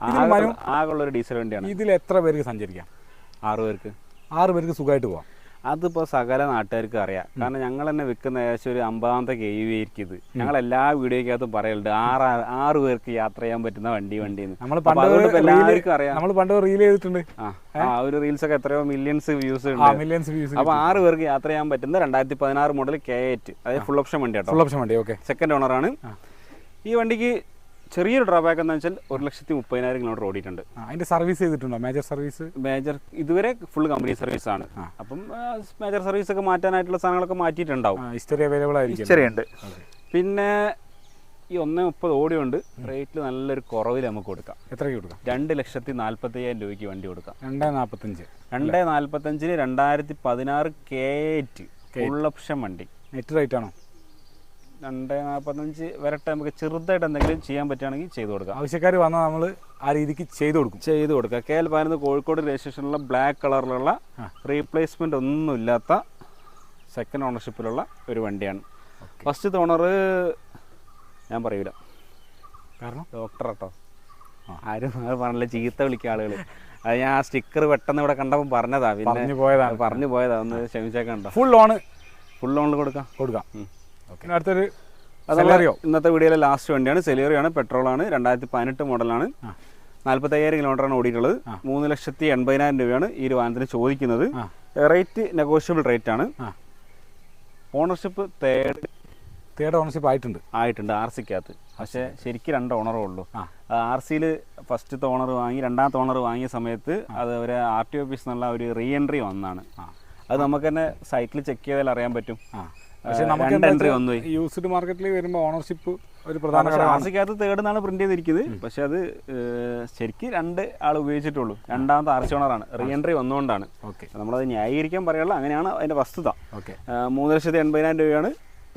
ആകെ- ഉള്ള ഒരു ഡീസൽ വണ്ടിയാണ്. ഇതിൽ എത്ര പേർക്ക് സഞ്ചരിക്കാം? ആറ് പേർക്ക്. ആറ് പേർക്ക് സുഖമായിട്ട് പോവാം. അതിപ്പോൾ സകല നാട്ടുകാർക്ക് അറിയാം. കാരണം ഞങ്ങൾ തന്നെ വിൽക്കുന്ന ഏകദേശം ഒരു അമ്പതാമത്തെ കെ വി ആയിരിക്കും ഇത്. ഞങ്ങൾ എല്ലാ വീഡിയോക്കകത്തും പറയലുണ്ട്. ആറ് ആറ് പേർക്ക് യാത്ര ചെയ്യാൻ പറ്റുന്ന വണ്ടി വണ്ടി നമ്മൾ അപ്പൊ പണ്ട് എല്ലാവർക്കും അറിയാം. നമ്മൾ പണ്ട് റീൽ ചെയ്തിട്ടുണ്ട്. ആ ഒരു റീൽസ് ഒക്കെ എത്രയോ മില്യൺസ് വ്യൂസ് ഉണ്ട്. മില്യൻസ് വ്യൂസ് അപ്പൊ ആറ് പേർക്ക് യാത്ര ചെയ്യാൻ പറ്റുന്ന രണ്ടായിരത്തി പതിനാറ് മോഡൽ കെ എറ്റ് അതായത് ഫുൾ ഓപ്ഷൻ വണ്ടി ഫുൾ ഓപ്ഷൻ വണ്ടി ഓക്കെ സെക്കൻഡ് ഓണറാണ് ഈ വണ്ടിക്ക് ചെറിയൊരു ഡ്രോബാക്ക് എന്താ വെച്ചാൽ ഒരു ലക്ഷത്തി മുപ്പതിനായിരം കിലോമീറ്റർ ഓടിയിട്ടുണ്ട്. അതിന്റെ സർവീസ് ചെയ്തിട്ടുണ്ടോ? മേജർ സർവീസ് മേജർ ഇതുവരെ ഫുൾ കമ്പനി സർവീസ് ആണ്. അപ്പം മേജർ സർവീസ് ഒക്കെ മാറ്റാനായിട്ടുള്ള സാധനങ്ങളൊക്കെ മാറ്റിയിട്ടുണ്ടാവും. ഹിസ്റ്ററി അവൈലബിൾ ആയിരിക്കും. ചെറിയുണ്ട് പിന്നെ ഈ ഒന്ന് മുപ്പത് ഓടിയുണ്ട് റേറ്റിൽ നല്ലൊരു കുറവിൽ നമുക്ക് കൊടുക്കാം. എത്രയ്ക്ക് കൊടുക്കാം? രണ്ട് ലക്ഷത്തി നാൽപ്പത്തി അയ്യായിരം രൂപയ്ക്ക് വണ്ടി കൊടുക്കാം. രണ്ടേ നാൽപ്പത്തഞ്ച് രണ്ട് നാൽപ്പത്തഞ്ചിന് രണ്ടായിരത്തി പതിനാറ് കേറ്റ് ഫുൾ ഓപ്ഷൻ വണ്ടി. നെറ്റ് റേറ്റ് ആണോ? രണ്ട് നാൽപ്പത്തഞ്ച് വരട്ടെ നമുക്ക് ചെറുതായിട്ട് എന്തെങ്കിലും ചെയ്യാൻ പറ്റുകയാണെങ്കിൽ ചെയ്തു കൊടുക്കാം. ആവശ്യക്കാർ വന്നാൽ നമ്മൾ ആ രീതിക്ക് ചെയ്തു കൊടുക്കും. ചെയ്തു കൊടുക്കുക കെ എൽ പതിനൊന്ന് കോഴിക്കോട് രജിസ്ട്രേഷനിലുള്ള ബ്ലാക്ക് കളറിലുള്ള. റീപ്ലേസ്മെന്റ് ഒന്നുമില്ലാത്ത സെക്കൻഡ് ഓണർഷിപ്പിലുള്ള ഒരു വണ്ടിയാണ്. ഫസ്റ്റ് ഓണർ ഞാൻ പറയൂല. കാരണം? ഡോക്ടർ കേട്ടോ ആരും അത് പറഞ്ഞില്ല ചീത്ത വിളിക്കുക ആളുകൾ അത് ഞാൻ ആ സ്റ്റിക്കർ പെട്ടെന്ന് ഇവിടെ കണ്ടപ്പോൾ പറഞ്ഞതാ. പിന്നെ പറഞ്ഞു പോയതാണ്. പറഞ്ഞു പോയതാ. ഒന്ന് ക്ഷമിച്ചേക്കണ്ടോ ഫുൾ ലോണ് ഫുൾ ഓണിൽ കൊടുക്കാം. കൊടുക്കാം. അടുത്തൊരു അത് സെലറിയോ. ഇന്നത്തെ വീഡിയോയിലെ ലാസ്റ്റ് വണ്ടിയാണ്. സെലിയറിയാണ് പെട്രോളാണ്. രണ്ടായിരത്തി പതിനെട്ട് മോഡലാണ്. കിലോമീറ്റർ കിലോമീറ്ററാണ് ഓടിയിട്ടുള്ളത്. മൂന്ന് ലക്ഷത്തി എൺപതിനായിരം രൂപയാണ് ഈ ഒരു വാഹനത്തിന് ചോദിക്കുന്നത്. റേറ്റ് നെഗോഷ്യബിൾ റേറ്റ് ആണ്. ഓണർഷിപ്പ് തേർഡ് തേർഡ് ഓണർഷിപ്പ് ആയിട്ടുണ്ട്. ആയിട്ടുണ്ട് ആർ സിക്കകത്ത് പക്ഷേ ശരിക്കും രണ്ട് ഓണറേ ഉള്ളൂ. ആർ സിയിൽ ഫസ്റ്റത്തെ ഓണർ വാങ്ങി രണ്ടാമത്തെ ഓണർ വാങ്ങിയ സമയത്ത് അത് ഒരു ആർ ടി ഓഫീസ് എന്നുള്ള ഒരു റീ എൻട്രി വന്നാണ് അത് നമുക്ക് തന്നെ സൈറ്റിൽ ചെക്ക് ചെയ്താൽ അറിയാൻ പറ്റും. പക്ഷെ നമുക്ക് യൂസ്ഡ് മാർക്കറ്റിൽ വരുമ്പോൾ ഓണർഷിപ്പ് ഒരു പ്രധാന ആർസിക്കകത്ത് തേർഡ് എന്നാണ് പ്രിന്റ് ചെയ്തിരിക്കുന്നത്. പക്ഷെ അത് ശരിക്ക് രണ്ട് ആൾ ഉപയോഗിച്ചിട്ടുള്ളൂ. രണ്ടാമത്തെ ആർസി ഓണറാണ് റീ എൻട്രി വന്നുകൊണ്ടാണ്. ഓക്കെ. നമ്മളത് ന്യായീകരിക്കാൻ പറയാനുള്ള അങ്ങനെയാണ് അതിന്റെ വസ്തുത. ഓക്കെ. മൂന്ന് ലക്ഷത്തി എൺപതിനായിരം രൂപയാണ്.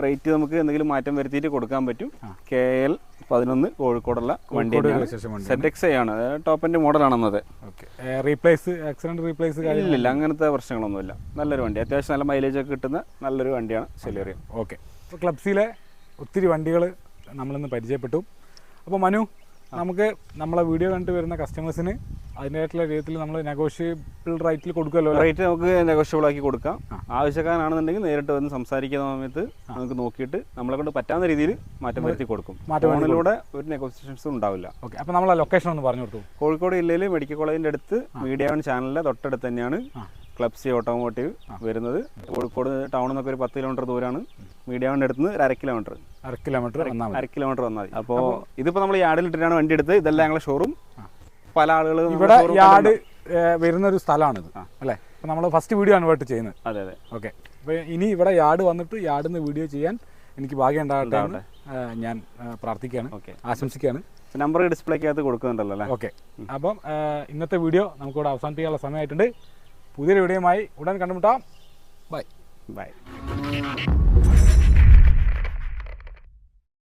റേറ്റ് നമുക്ക് എന്തെങ്കിലും മാറ്റം വരുത്തിയിട്ട് കൊടുക്കാൻ പറ്റും. കെ എൽ പതിനൊന്ന് കോഴിക്കോടുള്ള വണ്ടി registration വണ്ടിയാണ്. സെറ്റ് എക്സ് ആണ്. ടോപ്പ് എന്റെ മോഡലാണെന്നത് റീപ്ലേസ് ആക്സിഡന്റ് റീപ്ലേസ് ഇല്ലില്ല അങ്ങനത്തെ പ്രശ്നങ്ങളൊന്നുമില്ല. നല്ലൊരു വണ്ടി. അത്യാവശ്യം നല്ല മൈലേജ് ഒക്കെ കിട്ടുന്ന നല്ലൊരു വണ്ടിയാണ് സെലേറിയ ഓക്കെ ക്ലബ്സിലെ ഒത്തിരി വണ്ടികൾ നമ്മളിന്ന് പരിചയപ്പെട്ടു. അപ്പോൾ മനു നമുക്ക് നമ്മളെ വീഡിയോ കണ്ടിട്ട് വരുന്ന കസ്റ്റമേഴ്സിന് അതിന്റെതായിട്ടുള്ള രീതിയിൽ നമ്മൾ നെഗോഷ്യബിൾ റേറ്റിൽ കൊടുക്കുമല്ലോ റേറ്റ് നമുക്ക് നെഗോഷ്യബിൾ ആക്കി കൊടുക്കാം. ആവശ്യക്കാരനാണെന്നുണ്ടെങ്കിൽ നേരിട്ട് വന്ന് സംസാരിക്കുന്ന സമയത്ത് നമുക്ക് നോക്കിയിട്ട് നമ്മളെ കൊണ്ട് പറ്റാവുന്ന രീതിയിൽ മാറ്റം വരുത്തി കൊടുക്കും. മാറ്റങ്ങളിലൂടെ ഫോണിലൂടെ ഒരു നെഗോഷിയേഷൻസും ഉണ്ടാവില്ല. ഓക്കെ അപ്പോൾ നമ്മളെ ലൊക്കേഷൻ ഒന്ന് പറഞ്ഞു കൊടുത്തു? കോഴിക്കോട് ജില്ലയിൽ മെഡിക്കൽ കോളേജിന്റെ അടുത്ത് മീഡിയ വൺ ചാനലിലെ തൊട്ടടുത്ത് തന്നെയാണ് ക്ലബ്സി ഓട്ടോമോട്ടീവ് വരുന്നത്. കോഴിക്കോട് ടൗണിൽ നിന്നൊക്കെ ഒരു പത്ത് കിലോമീറ്റർ ദൂരമാണ് മീഡിയ വണ്ണിന്റെ അടുത്ത് നിന്ന് ഒരു അര കിലോമീറ്റർ അര കിലോമീറ്റർ അര കിലോമീറ്റർ വന്നാൽ മതി. അപ്പോൾ ഇതിപ്പോൾ നമ്മൾ യാർഡിൽ ഇട്ടിട്ടാണ് വണ്ടി എടുത്ത് ഇതെല്ലാം ഞങ്ങളെ ഷോറൂം പല ആളുകളും ഇവിടെ യാർഡ് വരുന്ന ഒരു സ്ഥലമാണിത് അല്ലേ? അപ്പോൾ നമ്മൾ ഫസ്റ്റ് വീഡിയോ ആണ് ഇവിടെ ചെയ്യുന്നത്. അതെ അതെ. ഓക്കെ അപ്പോൾ ഇനി ഇവിടെ യാർഡ് വന്നിട്ട് യാർഡിൽ നിന്ന് വീഡിയോ ചെയ്യാൻ എനിക്ക് ഭാഗ്യം ഉണ്ടാകട്ടെ ഞാൻ പ്രാർത്ഥിക്കുകയാണ് ഓക്കെ ആശംസിക്കുകയാണ്. നമ്പർ ഡിസ്പ്ലേക്കകത്ത് കൊടുക്കുന്നുണ്ടല്ലോ അല്ലേ? ഓക്കെ അപ്പം ഇന്നത്തെ വീഡിയോ നമുക്കിവിടെ അവസാനിപ്പിക്കാനുള്ള സമയമായിട്ടുണ്ട്. പുതിയൊരു വീഡിയോയുമായി ഉടൻ കണ്ടുമുട്ടാം. Bye bye